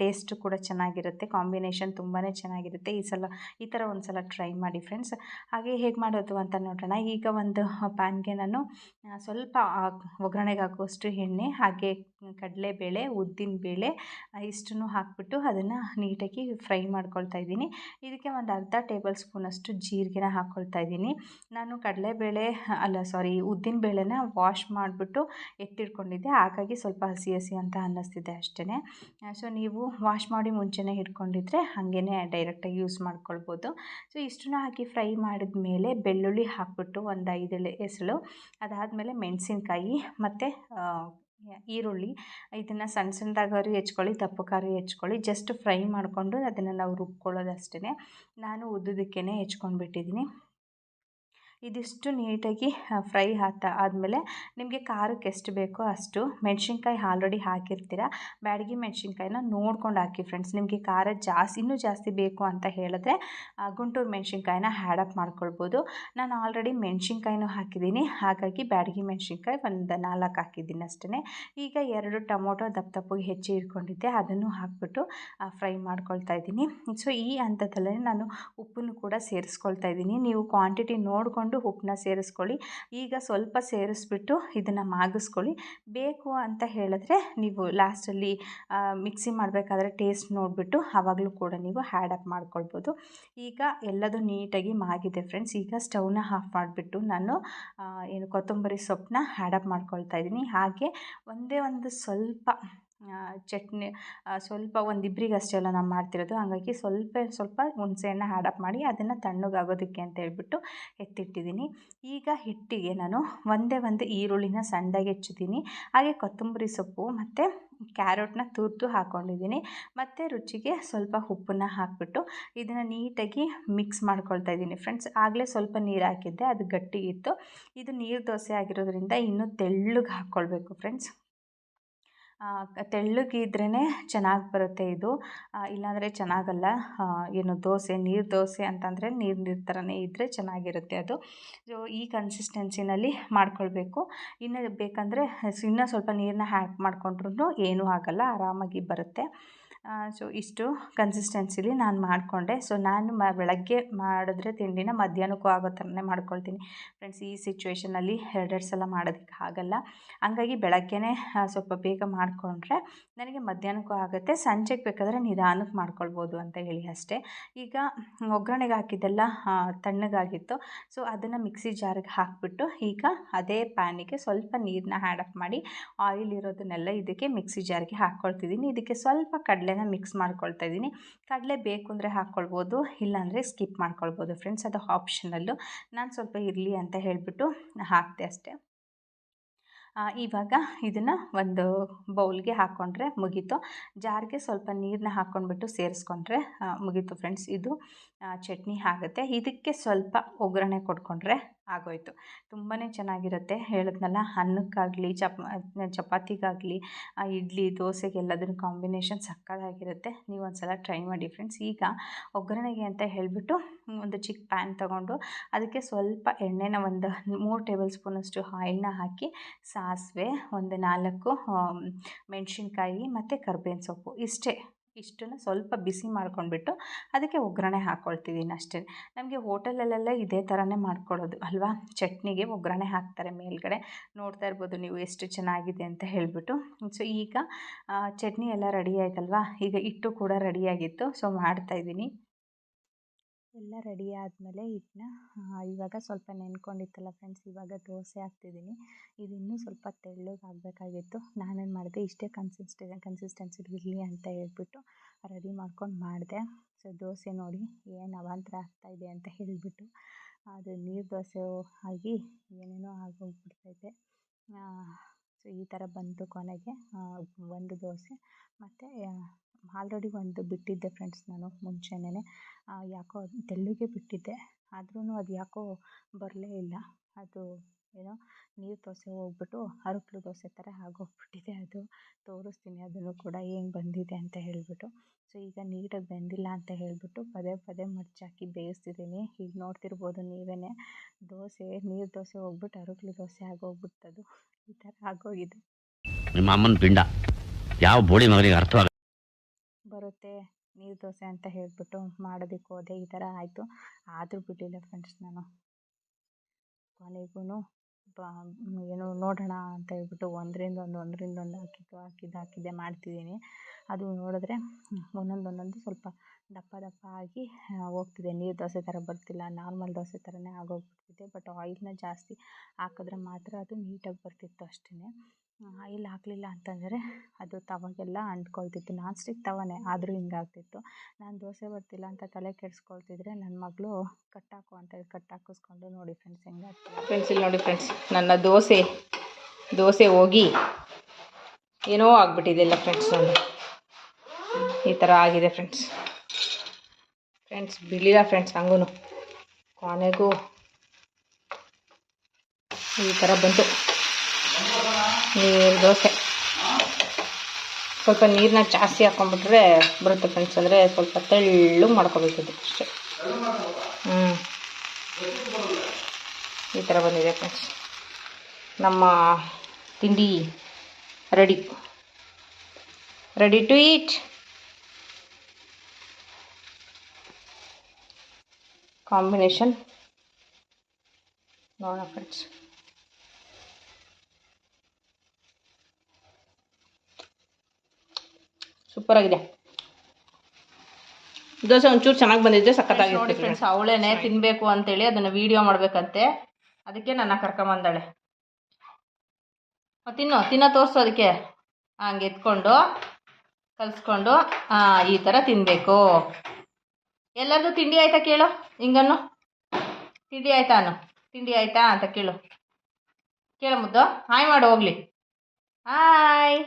ಟೇಸ್ಟು ಕೂಡ ಚೆನ್ನಾಗಿರುತ್ತೆ ಕಾಂಬಿನೇಷನ್ ತುಂಬಾ ಚೆನ್ನಾಗಿರುತ್ತೆ. ಈ ಸಲ, ಈ ಥರ ಒಂದು ಸಲ ಟ್ರೈ ಮಾಡಿ ಫ್ರೆಂಡ್ಸ್ ಹಾಗೆ ಹೇಗೆ ಮಾಡೋದು ಅಂತ ನೋಡೋಣ. ಈಗ ಒಂದು ಪ್ಯಾನ್ಗೆ ನಾನು ಸ್ವಲ್ಪ ಒಗ್ಗರಣೆಗೆ ಹಾಕುವಷ್ಟು ಎಣ್ಣೆ, ಹಾಗೆ ಕಡಲೆಬೇಳೆ ಉದ್ದಿನಬೇಳೆ ಇಷ್ಟನ್ನು ಹಾಕ್ಬಿಟ್ಟು ಅದನ್ನು ನೀಟಾಗಿ ಫ್ರೈ ಮಾಡ್ಕೊಳ್ತಾ ಇದ್ದೀನಿ. ಇದಕ್ಕೆ ಒಂದು ಅರ್ಧ ಟೇಬಲ್ ಸ್ಪೂನಷ್ಟು ಜೀರಿಗೆನ ಹಾಕ್ಕೊಳ್ತಾ ಇದ್ದೀನಿ. ನಾನು ಕಡಲೆಬೇಳೆ, ಅಲ್ಲ ಸಾರಿ ಉದ್ದಿನ ಬೇಳೆನ ವಾಶ್ ಮಾಡಿಬಿಟ್ಟು ಎತ್ತಿಟ್ಕೊಂಡಿದ್ದೆ. ಹಾಗಾಗಿ ಸ್ವಲ್ಪ ಹಸಿ ಹಸಿ ಅಂತ ಅನ್ನಿಸ್ತಿದೆ ಅಷ್ಟೇ ಸೊ ನೀವು ವಾಶ್ ಮಾಡಿ ಮುಂಚೆನೇ ಇಟ್ಕೊಂಡಿದ್ರೆ ಹಾಗೇ ಡೈರೆಕ್ಟಾಗಿ ಯೂಸ್ ಮಾಡ್ಕೊಳ್ಬೋದು. ಸೊ ಇಷ್ಟನ್ನ ಹಾಕಿ ಫ್ರೈ ಮಾಡಿದ ಮೇಲೆ ಬೆಳ್ಳುಳ್ಳಿ ಹಾಕ್ಬಿಟ್ಟು ಒಂದು ಐದು ಎಸಳು ಅದಾದಮೇಲೆ ಮೆಣಸಿನ್ಕಾಯಿ ಮತ್ತು ಈರುಳ್ಳಿ, ಇದನ್ನು ಸಣ್ಣ ಸಣ್ಣದಾಗಾದ್ರು ಹೆಚ್ಕೊಳ್ಳಿ ದಪ್ಪಕ್ಕಾದ್ರು ಹೆಚ್ಕೊಳ್ಳಿ ಜಸ್ಟ್ ಫ್ರೈ ಮಾಡಿಕೊಂಡು ಅದನ್ನು ನಾವು ರುಬ್ಕೊಳ್ಳೋದು ಅಷ್ಟೇ ನಾನು ಉದ್ದುದಕ್ಕೇ ಹೆಚ್ಕೊಂಡ್ಬಿಟ್ಟಿದ್ದೀನಿ. ಇದಿಷ್ಟು ನೀಟಾಗಿ ಫ್ರೈ ಆತ, ಆದಮೇಲೆ ನಿಮಗೆ ಖಾರಕ್ಕೆ ಎಷ್ಟು ಬೇಕೋ ಅಷ್ಟು ಮೆಣಸಿನ್ಕಾಯಿ ಆಲ್ರೆಡಿ ಹಾಕಿರ್ತೀರ, ಬ್ಯಾಡಗಿ ಮೆಣಸಿನ್ಕಾಯಿನ ನೋಡ್ಕೊಂಡು ಹಾಕಿ ಫ್ರೆಂಡ್ಸ್ ನಿಮಗೆ ಖಾರ ಜಾಸ್ತಿ ಇನ್ನೂ ಜಾಸ್ತಿ ಬೇಕು ಅಂತ ಹೇಳಿದ್ರೆ ಗುಂಟೂರು ಮೆಣಸಿನ್ಕಾಯಿನ ಹ್ಯಾಡಪ್ ಮಾಡ್ಕೊಳ್ಬೋದು. ನಾನು ಆಲ್ರೆಡಿ ಮೆಣಸಿನ್ಕಾಯಿನೂ ಹಾಕಿದ್ದೀನಿ, ಹಾಗಾಗಿ ಬ್ಯಾಡಗಿ ಮೆಣಸಿನ್ಕಾಯಿ ಒಂದು ನಾಲ್ಕು ಹಾಕಿದ್ದೀನಿ ಅಷ್ಟೇ ಈಗ ಎರಡು ಟೊಮೊಟೊ ದಪ್ಪ ದಪ್ಪಗೆ ಹೆಚ್ಚಿ ಇಟ್ಕೊಂಡಿದ್ದೆ, ಅದನ್ನು ಹಾಕ್ಬಿಟ್ಟು ಫ್ರೈ ಮಾಡ್ಕೊಳ್ತಾ ಇದ್ದೀನಿ. ಸೊ, ಈ ಹಂತದಲ್ಲೇ ನಾನು ಉಪ್ಪನ್ನು ಕೂಡ ಸೇರಿಸ್ಕೊಳ್ತಾ ಇದ್ದೀನಿ. ನೀವು ಕ್ವಾಂಟಿಟಿ ನೋಡಿಕೊಂಡು ಉಪ್ಪನ್ನ ಸೇರಿಸ್ಕೊಳ್ಳಿ. ಈಗ ಸ್ವಲ್ಪ ಸೇರಿಸ್ಬಿಟ್ಟು ಇದನ್ನು ಮಾಗಿಸ್ಕೊಳ್ಳಿ. ಬೇಕು ಅಂತ ಹೇಳಿದ್ರೆ ನೀವು ಲಾಸ್ಟಲ್ಲಿ ಮಿಕ್ಸಿ ಮಾಡಬೇಕಾದ್ರೆ ಟೇಸ್ಟ್ ನೋಡಿಬಿಟ್ಟು ಆವಾಗಲೂ ಕೂಡ ನೀವು ಹ್ಯಾಡ್ ಅಪ್ ಮಾಡ್ಕೊಳ್ಬೋದು. ಈಗ ಎಲ್ಲದೂ ನೀಟಾಗಿ ಮಾಗಿದೆ ಫ್ರೆಂಡ್ಸ್ ಈಗ ಸ್ಟವ್ನ ಆಫ್ ಮಾಡಿಬಿಟ್ಟು ನಾನು ಏನು ಕೊತ್ತಂಬರಿ ಸೊಪ್ಪನ್ನ ಹ್ಯಾಡ್ ಅಪ್ ಮಾಡ್ಕೊಳ್ತಾ ಇದ್ದೀನಿ. ಹಾಗೆ ಒಂದೇ ಒಂದು ಸ್ವಲ್ಪ ಚಟ್ನಿ ಸ್ವಲ್ಪ ಒಂದು ಇಬ್ಬರಿಗೆ ಅಷ್ಟೇ ಅಲ್ಲ ನಾನು ಮಾಡ್ತಿರೋದು. ಹಾಗಾಗಿ ಸ್ವಲ್ಪ ಸ್ವಲ್ಪ ಹುಣಸೆಹಣ್ಣು ಅಪ್ ಮಾಡಿ ಅದನ್ನು ತಣ್ಣಗಾಗೋದಕ್ಕೆ ಅಂತ ಹೇಳ್ಬಿಟ್ಟು ಎತ್ತಿಟ್ಟಿದ್ದೀನಿ. ಈಗ ಹಿಟ್ಟಿಗೆ ನಾನು ಒಂದೇ ಒಂದು ಈರುಳ್ಳಿನ ಸಣ್ಣದಾಗಿ ಹೆಚ್ಚಿದ್ದೀನಿ. ಹಾಗೆ ಕೊತ್ತಂಬರಿ ಸೊಪ್ಪು ಮತ್ತು ಕ್ಯಾರೆಟ್ನ ತುರಿದು ಹಾಕ್ಕೊಂಡಿದ್ದೀನಿ ಮತ್ತು ರುಚಿಗೆ ಸ್ವಲ್ಪ ಉಪ್ಪನ್ನ ಹಾಕಿಬಿಟ್ಟು ಇದನ್ನು ನೀಟಾಗಿ ಮಿಕ್ಸ್ ಮಾಡ್ಕೊಳ್ತಾ ಇದ್ದೀನಿ. ಫ್ರೆಂಡ್ಸ್ ಆಗಲೇ ಸ್ವಲ್ಪ ನೀರು ಹಾಕಿದ್ದೆ, ಅದು ಗಟ್ಟಿ ಇತ್ತು ಇದು ನೀರು ದೋಸೆ ಆಗಿರೋದ್ರಿಂದ ಇನ್ನೂ ತೆಳ್ಳಗೆ ಹಾಕ್ಕೊಳ್ಬೇಕು ಫ್ರೆಂಡ್ಸ್ ತೆಳ್ಳಗಿದ್ರೇ ಚೆನ್ನಾಗಿ ಬರುತ್ತೆ ಇದು. ಇಲ್ಲಾಂದರೆ ಚೆನ್ನಾಗಲ್ಲ. ಏನು ದೋಸೆ, ನೀರು ದೋಸೆ ಅಂತಂದರೆ ನೀರು ನೀರು ಥರನೇ ಇದ್ದರೆ ಚೆನ್ನಾಗಿರುತ್ತೆ ಅದು. ಸೊ ಈ ಕನ್ಸಿಸ್ಟೆನ್ಸಿನಲ್ಲಿ ಮಾಡ್ಕೊಳ್ಬೇಕು. ಇನ್ನು ಬೇಕಂದರೆ ಇನ್ನೂ ಸ್ವಲ್ಪ ನೀರನ್ನ ಹ್ಯಾಡ್ ಮಾಡ್ಕೊಂಡ್ರೂ ಏನೂ ಆಗಲ್ಲ, ಆರಾಮಾಗಿ ಬರುತ್ತೆ. ಸೊ ಇಷ್ಟು ಕನ್ಸಿಸ್ಟೆನ್ಸಿಲಿ ನಾನು ಮಾಡಿಕೊಂಡೆ. ಸೊ ನಾನು ಮ, ಬೆಳಗ್ಗೆ ಮಾಡಿದ್ರೆ ತಿಂಡಿನ ಮಧ್ಯಾಹ್ನಕ್ಕೂ ಆಗೋ ಥರನೇ ಮಾಡ್ಕೊಳ್ತೀನಿ. ಫ್ರೆಂಡ್ಸ್ ಈ ಸಿಚುವೇಷನಲ್ಲಿ ಎರಡೆರಡು ಸಲ ಮಾಡೋದಕ್ಕೆ ಆಗಲ್ಲ. ಹಂಗಾಗಿ ಬೆಳಗ್ಗೆನೇ ಸ್ವಲ್ಪ ಬೇಗ ಮಾಡಿಕೊಂಡ್ರೆ ನನಗೆ ಮಧ್ಯಾಹ್ನಕ್ಕೂ ಆಗುತ್ತೆ. ಸಂಜೆಗೆ ಬೇಕಾದರೆ ನಿಧಾನಕ್ಕೆ ಮಾಡ್ಕೊಳ್ಬೋದು ಅಂತ ಹೇಳಿ ಅಷ್ಟೇ. ಈಗ ಒಗ್ಗರಣೆಗೆ ಹಾಕಿದ್ದೆಲ್ಲ ತಣ್ಣಗಾಗಿತ್ತು. ಸೊ ಅದನ್ನು ಮಿಕ್ಸಿ ಜಾರಿಗೆ ಹಾಕಿಬಿಟ್ಟು ಈಗ ಅದೇ ಪ್ಯಾನಿಗೆ ಸ್ವಲ್ಪ ನೀರನ್ನ ಹ್ಯಾಡಪ್ ಮಾಡಿ ಆಯಿಲ್ ಇರೋದನ್ನೆಲ್ಲ ಇದಕ್ಕೆ ಮಿಕ್ಸಿ ಜಾರಿಗೆ ಹಾಕ್ಕೊಳ್ತಿದ್ದೀನಿ ಇದಕ್ಕೆ ಸ್ವಲ್ಪ ಕಡಲೆನ ಮಿಕ್ಸ್ ಮಾಡ್ಕೊಳ್ತಾ ಇದ್ದೀನಿ. ಕಡಲೆ ಬೇಕು ಅಂದರೆ ಹಾಕ್ಕೊಳ್ಬೋದು ಇಲ್ಲಾಂದರೆ ಸ್ಕಿಪ್ ಮಾಡ್ಕೊಳ್ಬೋದು ಫ್ರೆಂಡ್ಸ್ ಅದು ಆಪ್ಷನಲ್ಲು ನಾನು ಸ್ವಲ್ಪ ಇರಲಿ ಅಂತ ಹೇಳಿಬಿಟ್ಟು ಹಾಕಿದೆ ಅಷ್ಟೇ. ಇವಾಗ ಇದನ್ನು ಒಂದು ಬೌಲ್ಗೆ ಹಾಕ್ಕೊಂಡ್ರೆ ಮುಗೀತು. ಜಾರ್ಗೆ ಸ್ವಲ್ಪ ನೀರನ್ನ ಹಾಕ್ಕೊಂಡ್ಬಿಟ್ಟು ಸೇರಿಸ್ಕೊಂಡ್ರೆ ಮುಗೀತು ಫ್ರೆಂಡ್ಸ್ ಇದು ಚಟ್ನಿ ಆಗುತ್ತೆ. ಇದಕ್ಕೆ ಸ್ವಲ್ಪ ಒಗ್ಗರಣೆ ಕೊಟ್ಕೊಂಡ್ರೆ ಆಗೋಯ್ತು. ತುಂಬಾ ಚೆನ್ನಾಗಿರುತ್ತೆ. ಹೇಳಿದ್ನಲ್ಲ, ಅನ್ನಕ್ಕಾಗಲಿ, ಚಪ್ ಚಪಾತಿಗಾಗಲಿ ಇಡ್ಲಿ ದೋಸೆಗೆಲ್ಲದನ್ನು ಕಾಂಬಿನೇಷನ್ ಸಕ್ಕತ್ತಾಗಿರುತ್ತೆ. ನೀವು ಒಂದು ಸಲ ಟ್ರೈ ಮಾಡಿ ಫ್ರೆಂಡ್ಸ್. ಈಗ ಒಗ್ಗರಣೆಗೆ ಅಂತ ಹೇಳಿಬಿಟ್ಟು ಒಂದು ಚಿಕ್ಕ ಪ್ಯಾನ್ ತೊಗೊಂಡು ಅದಕ್ಕೆ ಸ್ವಲ್ಪ ಎಣ್ಣೆನ ಒಂದು ಮೂರು ಟೇಬಲ್ ಸ್ಪೂನಷ್ಟು ಆಯಿಲ್ನ ಹಾಕಿ ಸಾಸಿವೆ, ಒಂದು ನಾಲ್ಕು ಮೆಣಸಿನ್ಕಾಯಿ ಮತ್ತು ಕರ್ಬೇವಿನ ಸೊಪ್ಪು. ಇಷ್ಟೇ. ಇಷ್ಟನ್ನು ಸ್ವಲ್ಪ ಬಿಸಿ ಮಾಡ್ಕೊಂಡ್ಬಿಟ್ಟು ಅದಕ್ಕೆ ಒಗ್ಗರಣೆ ಹಾಕ್ಕೊಳ್ತಿದ್ದೀನಿ ಅಷ್ಟೇ. ನಮಗೆ ಹೋಟೆಲಲ್ಲೆಲ್ಲ ಇದೇ ಥರನೇ ಮಾಡ್ಕೊಳ್ಳೋದು ಅಲ್ವಾ? ಚಟ್ನಿಗೆ ಒಗ್ಗರಣೆ ಹಾಕ್ತಾರೆ ಮೇಲ್ಗಡೆ. ನೋಡ್ತಾ ಇರ್ಬೋದು ನೀವು ಎಷ್ಟು ಚೆನ್ನಾಗಿದೆ ಅಂತ ಹೇಳಿಬಿಟ್ಟು. ಸೊ, ಈಗ ಚಟ್ನಿ ಎಲ್ಲ ರೆಡಿ ಆಯಿತಲ್ವಾ? ಈಗ ಹಿಟ್ಟು ಕೂಡ ರೆಡಿಯಾಗಿತ್ತು ಸೊ ಮಾಡ್ತಾಯಿದ್ದೀನಿ ಎಲ್ಲ ರೆಡಿ ಆದಮೇಲೆ ಹಿಟ್ಟನ್ನ ಇವಾಗ ಸ್ವಲ್ಪ ನೆನ್ಕೊಂಡಿತ್ತಲ್ಲ ಫ್ರೆಂಡ್ಸ್ ಇವಾಗ ದೋಸೆ ಹಾಕ್ತಿದ್ದೀನಿ ಇದು ಸ್ವಲ್ಪ ತೆಳ್ಳಗೆ ಆಗಬೇಕಾಗಿತ್ತು. ನಾನೇನು ಮಾಡಿದೆ, ಇಷ್ಟೇ ಕನ್ಸಿಸ್ಟೆ ಕನ್ಸಿಸ್ಟೆನ್ಸಿ ಇರಲಿ ಅಂತ ಹೇಳ್ಬಿಟ್ಟು ರೆಡಿ ಮಾಡ್ಕೊಂಡು ಮಾಡಿದೆ. ಸೊ ದೋಸೆ ನೋಡಿ ಏನು ಅವಾಂತರ ಆಗ್ತಾಯಿದೆ ಅಂತ ಹೇಳಿಬಿಟ್ಟು, ಅದು ನೀರು ದೋಸೆ ಆಗಿ ಏನೇನೋ ಆಗೋಗ್ಬಿಡ್ತೈತೆ. ಸೊ ಈ ಥರ ಬಂತು ಕೊನೆಗೆ ಒಂದು ದೋಸೆ. ಮತ್ತು ಆಲ್ರೆಡಿ ಒಂದು ಬಿಟ್ಟಿದ್ದೆ ಫ್ರೆಂಡ್ಸ್ ನಾನು ಮುಂಚೆನೇ ಯಾಕೋ ಅದು ತೆಳ್ಳಗೆ ಬಿಟ್ಟಿದ್ದೆ. ಆದ್ರೂ ಅದು ಯಾಕೋ ಬರಲೇ ಇಲ್ಲ. ಅದು ಏನೋ ನೀರು ದೋಸೆ ಹೋಗ್ಬಿಟ್ಟು ಅರಕ್ಲು ದೋಸೆ ಥರ ಆಗೋಗ್ಬಿಟ್ಟಿದೆ. ಅದು ತೋರಿಸ್ತೀನಿ, ಅದನ್ನು ಕೂಡ ಹೆಂಗೆ ಬಂದಿದೆ ಅಂತ ಹೇಳಿಬಿಟ್ಟು. ಸೊ ಈಗ ನೀಟಾಗಿ ಬೆಂದಿಲ್ಲ ಅಂತ ಹೇಳಿಬಿಟ್ಟು ಪದೇ ಪದೇ ಮಡ್ಚಾಕಿ ಬೇಯಿಸ್ತಿದ್ದೀನಿ. ಈಗ ನೋಡ್ತಿರ್ಬೋದು ನೀವೇ ದೋಸೆ, ನೀರು ದೋಸೆ ಹೋಗ್ಬಿಟ್ಟು ಅರಕ್ಲು ದೋಸೆ ಆಗೋಗ್ಬಿಟ್ಟದು ಈ ಥರ ಆಗೋಗಿದೆ. ನಿಮ್ಮ ಅಮ್ಮನ ಪಿಂಡ. ಯಾವ ಬೋಳಿ ಮಗನಿಗೆ ಅರ್ಥವಾಗ ಬರುತ್ತೆ, ನೀರು ದೋಸೆ ಅಂತ ಹೇಳಿಬಿಟ್ಟು ಮಾಡೋದಕ್ಕೆ ಹೋದೆ, ಈ ಥರ ಆಯಿತು. ಆದರೂ ಬಿಡಲಿಲ್ಲ ಫ್ರೆಂಡ್ಸ್ ನಾನು. ಕೊನೆಗೂ ಬಾ, ಏನು ನೋಡೋಣ ಅಂತ ಹೇಳ್ಬಿಟ್ಟು ಒಂದರಿಂದ ಒಂದು ಒಂದರಿಂದ ಒಂದು ಹಾಕಿದ್ದು ಹಾಕಿದ್ದು, ಹಾಕಿದ್ದೆ, ಮಾಡ್ತಿದ್ದೀನಿ. ಅದು ನೋಡಿದ್ರೆ ಒಂದೊಂದು ಒಂದೊಂದು ಸ್ವಲ್ಪ ದಪ್ಪ ದಪ್ಪ ಆಗಿ ಹೋಗ್ತಿದೆ. ನೀರು ದೋಸೆ ಥರ ಬರ್ತಿಲ್ಲ, ನಾರ್ಮಲ್ ದೋಸೆ ಥರನೇ ಆಗೋಗ್ಬಿಡ್ತಿದೆ, ಬಟ್ ಆಯಿಲ್ನ ಜಾಸ್ತಿ ಹಾಕಿದ್ರೆ ಮಾತ್ರ ಅದು ನೀಟಾಗಿ ಬರ್ತಿತ್ತು ಅಷ್ಟೇ ಆಯಿಲ್ ಹಾಕಲಿಲ್ಲ ಅಂತಂದರೆ ಅದು ತವಾಗೆಲ್ಲ ಅಂಟ್ಕೊಳ್ತಿತ್ತು. ನಾನ್ ಸ್ಟಿಕ್ ತವಾನೇ, ಆದರೂ ಹಿಂಗಾಗ್ತಿತ್ತು. ನಾನು ದೋಸೆ ಬರ್ತಿಲ್ಲ ಅಂತ ತಲೆ ಕೆಡಿಸ್ಕೊಳ್ತಿದ್ರೆ ನನ್ನ ಮಗಳು ಕಟ್ ಹಾಕು ಅಂತೇಳಿ ಕಟ್ ಹಾಕಿಸ್ಕೊಂಡು ನೋಡಿ ಫ್ರೆಂಡ್ಸ್ ಹೆಂಗಾಗ್ತಿದೆ ಫ್ರೆಂಡ್ಸ್ ಇಲ್ಲಿ ನೋಡಿ ಫ್ರೆಂಡ್ಸ್ ನನ್ನ ದೋಸೆ ದೋಸೆ ಹೋಗಿ ಏನೋ ಆಗಿಬಿಟ್ಟಿದೆ ಎಲ್ಲ ಫ್ರೆಂಡ್ಸ್ ನೋಡಿ. ಈ ಥರ ಆಗಿದೆ ಫ್ರೆಂಡ್ಸ್ ಫ್ರೆಂಡ್ಸ್ ಬಿಳಿಲ್ಲ ಫ್ರೆಂಡ್ಸ್ ಹಂಗೂ ಕೊನೆಗೂ ಈ ಥರ ಬಂತು. ನೀರು, ದೋಸೆ. ಸ್ವಲ್ಪ ನೀರನ್ನ ಜಾಸ್ತಿ ಹಾಕ್ಕೊಂಬಿಟ್ರೆ ಬರುತ್ತೆ ಫ್ರೆಂಡ್ಸ್ ಅಂದರೆ ಸ್ವಲ್ಪ ತೆಳ್ಳು ಮಾಡ್ಕೋಬೇಕಿದೆ ಅಷ್ಟೇ. ಹ್ಞೂ ಈ ಥರ ಬಂದಿದೆ ಫ್ರೆಂಡ್ಸ್ ನಮ್ಮ ತಿಂಡಿ ready ready to eat combination ನೋಡೋಣ ಫ್ರೆಂಡ್ಸ್ ಸೂಪರ್ ಆಗಿದೆ ದೋಸೆ ಒಂಚೂರು ಚೆನ್ನಾಗಿ ಬಂದಿದ್ದೆ ನೋಡಿ ಫ್ರೆಂಡ್ಸ್ ಅವಳೇನೆ ತಿನ್ನಬೇಕು ಅಂತೇಳಿ ಅದನ್ನು ವಿಡಿಯೋ ಮಾಡಬೇಕಂತೆ. ಅದಕ್ಕೆ ನನ್ನ ಕರ್ಕೊಂಬಂದಾಳೆ. ತಿನ್ನು ತಿನ್ನ ತೋರಿಸು ಅದಕ್ಕೆ. ಹಂಗೆ ಎತ್ಕೊಂಡು ಕಲಿಸ್ಕೊಂಡು ಹಾಂ ಈ ಥರ ತಿನ್ನಬೇಕು ಎಲ್ಲರದು ತಿಂಡಿ ಆಯ್ತಾ ಕೇಳು ಹಿಂಗನ್ನು? ತಿಂಡಿ ಆಯ್ತಾ ಅನ್ನು? ತಿಂಡಿ ಆಯ್ತಾ ಅಂತ ಕೇಳು. ಕೇಳು ಮುದ್ದು. ಹಾಯ್ ಮಾಡು ಹೋಗ್ಲಿ. ಹಾಯ್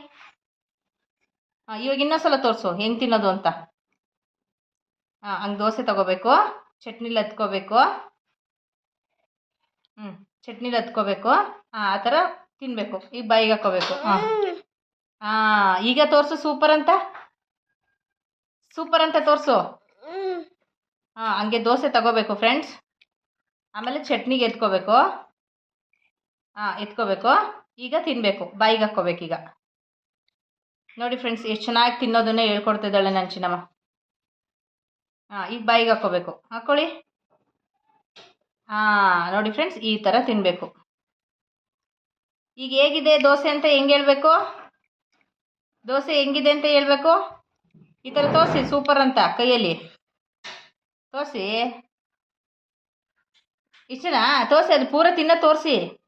ಹಾಂ ಇವಾಗ ಇನ್ನೊಂದ್ಸಲ ತೋರಿಸು, ಹೆಂಗೆ ತಿನ್ನೋದು ಅಂತ. ಹಾಂ ಹಂಗೆ ದೋಸೆ ತಗೋಬೇಕು, ಚಟ್ನಿಲಿ ಹತ್ಕೋಬೇಕು. ಹ್ಞೂ ಚಟ್ನಿಲಿ ಹತ್ಕೋಬೇಕು. ಹಾಂ ಆ ಥರ ತಿನ್ನಬೇಕು ಈಗ ಬಾಯಿಗೆ ಹಾಕೋಬೇಕು ಹಾಂ. ಹಾಂ ಈಗ ತೋರಿಸು ಸೂಪರ್ ಅಂತ? ಸೂಪರ್ ಅಂತ ತೋರಿಸು. ಹಾಂ, ಹಂಗೆ ದೋಸೆ ತಗೋಬೇಕು ಫ್ರೆಂಡ್ಸ್ ಆಮೇಲೆ ಚಟ್ನಿಗೆ ಎತ್ಕೋಬೇಕು. ಹಾಂ ಎತ್ಕೋಬೇಕು. ಈಗ ತಿನ್ನಬೇಕು ಬಾಯಿಗೆ ಹಾಕ್ಕೋಬೇಕೀಗ ನೋಡಿ ಫ್ರೆಂಡ್ಸ್ ಎಷ್ಟು ಚೆನ್ನಾಗಿ ತಿನ್ನೋದನ್ನ ಹೇಳ್ಕೊಡ್ತಿದ್ದಾಳೆ ನನ್ನ ಚಿನ್ನಮ್ಮ. ಹಾಂ, ಈಗ ಬಾಯಿಗೆ ಹಾಕ್ಕೋಬೇಕು. ಹಾಕ್ಕೊಳ್ಳಿ. ಹಾಂ, ನೋಡಿ ಫ್ರೆಂಡ್ಸ್ ಈ ಥರ ತಿನ್ನಬೇಕು ಈಗ ಹೇಗಿದೆ ದೋಸೆ ಅಂತ ಹೆಂಗೆ ಹೇಳ್ಬೇಕು? ದೋಸೆ ಹೆಂಗಿದೆ ಅಂತ ಹೇಳ್ಬೇಕು? ಈ ಥರ ತೋರಿಸಿ ಸೂಪರ್ ಅಂತ ಕೈಯಲ್ಲಿ. ತೋರಿಸಿ. ಇಷ್ಟನಾ? ತೋರಿಸಿ, ಅದು ಪೂರ ತಿನ್ನ, ತೋರಿಸಿ.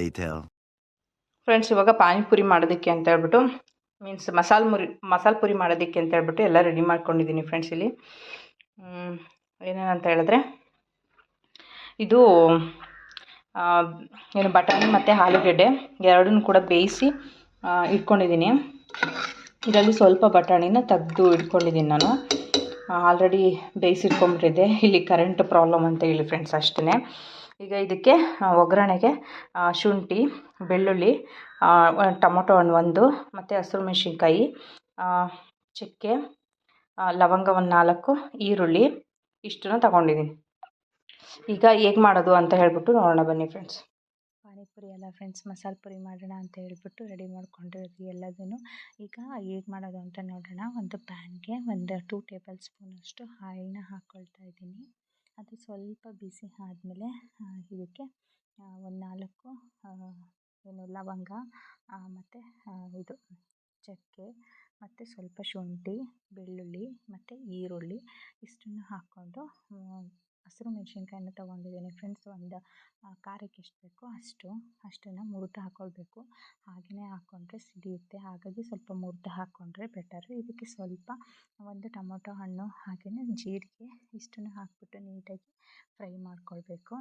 Later. ಫ್ರೆಂಡ್ಸ್ ಇವಾಗ ಪಾನಿಪುರಿ ಮಾಡೋದಕ್ಕೆ ಅಂತ ಹೇಳ್ಬಿಟ್ಟು ಮೀನ್ಸ್ ಮಸಾಲ ಮುರಿ, ಮಸಾಲ ಪುರಿ ಮಾಡೋದಕ್ಕೆ ಅಂತ ಹೇಳ್ಬಿಟ್ಟು ಎಲ್ಲ ರೆಡಿ ಮಾಡ್ಕೊಂಡಿದ್ದೀನಿ ಫ್ರೆಂಡ್ಸ್ ಇಲ್ಲಿ. ಏನೇನಂತ ಹೇಳಿದ್ರೆ, ಇದು ಏನು ಬಟಾಣಿ ಮತ್ತು ಆಲೂಗೆಡ್ಡೆ ಎರಡನ್ನೂ ಕೂಡ ಬೇಯಿಸಿ ಇಟ್ಕೊಂಡಿದ್ದೀನಿ. ಇದರಲ್ಲಿ ಸ್ವಲ್ಪ ಬಟಾಣಿನ ತೆಗೆದು ಇಟ್ಕೊಂಡಿದ್ದೀನಿ ನಾನು. ಆಲ್ರೆಡಿ ಬೇಯಿಸಿಟ್ಕೊಂಡ್ಬಿಟ್ಟಿದ್ದೆ. ಇಲ್ಲಿ ಕರೆಂಟ್ ಪ್ರಾಬ್ಲಮ್ ಅಂತ ಹೇಳಿ ಫ್ರೆಂಡ್ಸ್ ಅಷ್ಟೇ ಈಗ ಇದಕ್ಕೆ ಒಗ್ಗರಣೆಗೆ ಶುಂಠಿ, ಬೆಳ್ಳುಳ್ಳಿ ಟೊಮೊಟೊ ಹಣ್ಣು ಒಂದು, ಮತ್ತು ಹಸಿರು ಮೆಣಸಿನ್ಕಾಯಿ ಚಕ್ಕೆ ಲವಂಗ ಒಂದು ನಾಲ್ಕು, ಈರುಳ್ಳಿ, ಇಷ್ಟನ್ನು ತಗೊಂಡಿದ್ದೀನಿ. ಈಗ ಹೇಗೆ ಮಾಡೋದು ಅಂತ ಹೇಳ್ಬಿಟ್ಟು ನೋಡೋಣ ಬನ್ನಿ ಫ್ರೆಂಡ್ಸ್ ಪಾನಿಪುರಿ ಎಲ್ಲ ಫ್ರೆಂಡ್ಸ್ ಮಸಾಲೆ ಪುರಿ ಮಾಡೋಣ ಅಂತ ಹೇಳ್ಬಿಟ್ಟು ರೆಡಿ ಮಾಡ್ಕೊಂಡಿರೋದು ಎಲ್ಲದನ್ನು. ಈಗ ಹೇಗೆ ಮಾಡೋದು ಅಂತ ನೋಡೋಣ. ಒಂದು ಪ್ಯಾನ್ಗೆ ಒಂದು ಟೂ ಟೇಬಲ್ ಸ್ಪೂನಷ್ಟು ಆಯಿಲ್ನ ಹಾಕ್ಕೊಳ್ತಾ ಇದ್ದೀನಿ. ಅದು ಸ್ವಲ್ಪ ಬಿಸಿ ಆದಮೇಲೆ ಇದಕ್ಕೆ ಒಂದು ನಾಲ್ಕು ಏನು ಲವಂಗ ಮತ್ತು ಇದು ಚಕ್ಕೆ, ಮತ್ತು ಸ್ವಲ್ಪ ಶುಂಠಿ, ಬೆಳ್ಳುಳ್ಳಿ, ಮತ್ತು ಈರುಳ್ಳಿ, ಇಷ್ಟನ್ನು ಹಾಕ್ಕೊಂಡು ಹಸಿರು ಮೆಣಸಿನ್ಕಾಯಿನ ತೊಗೊಂಡಿದ್ದೀನಿ. ಫ್ರೆಂಡ್ಸ್ ಒಂದು ಖಾರಕ್ಕೆ ಎಷ್ಟು ಬೇಕೋ ಅಷ್ಟು, ಅಷ್ಟನ್ನು ಮುರಿದು ಹಾಕ್ಕೊಳ್ಬೇಕು ಹಾಗೆಯೇ ಹಾಕ್ಕೊಂಡ್ರೆ ಸಿಡಿಯುತ್ತೆ. ಹಾಗಾಗಿ ಸ್ವಲ್ಪ ಮುರಿದು ಹಾಕ್ಕೊಂಡ್ರೆ ಬೆಟರ್ ಇದಕ್ಕೆ ಸ್ವಲ್ಪ ಒಂದು ಟೊಮೊಟೊ ಹಣ್ಣು ಹಾಗೆಯೇ ಜೀರಿಗೆ ಇಷ್ಟನ್ನು ಹಾಕಿಬಿಟ್ಟು ನೀಟಾಗಿ ಫ್ರೈ ಮಾಡ್ಕೊಳ್ಬೇಕು.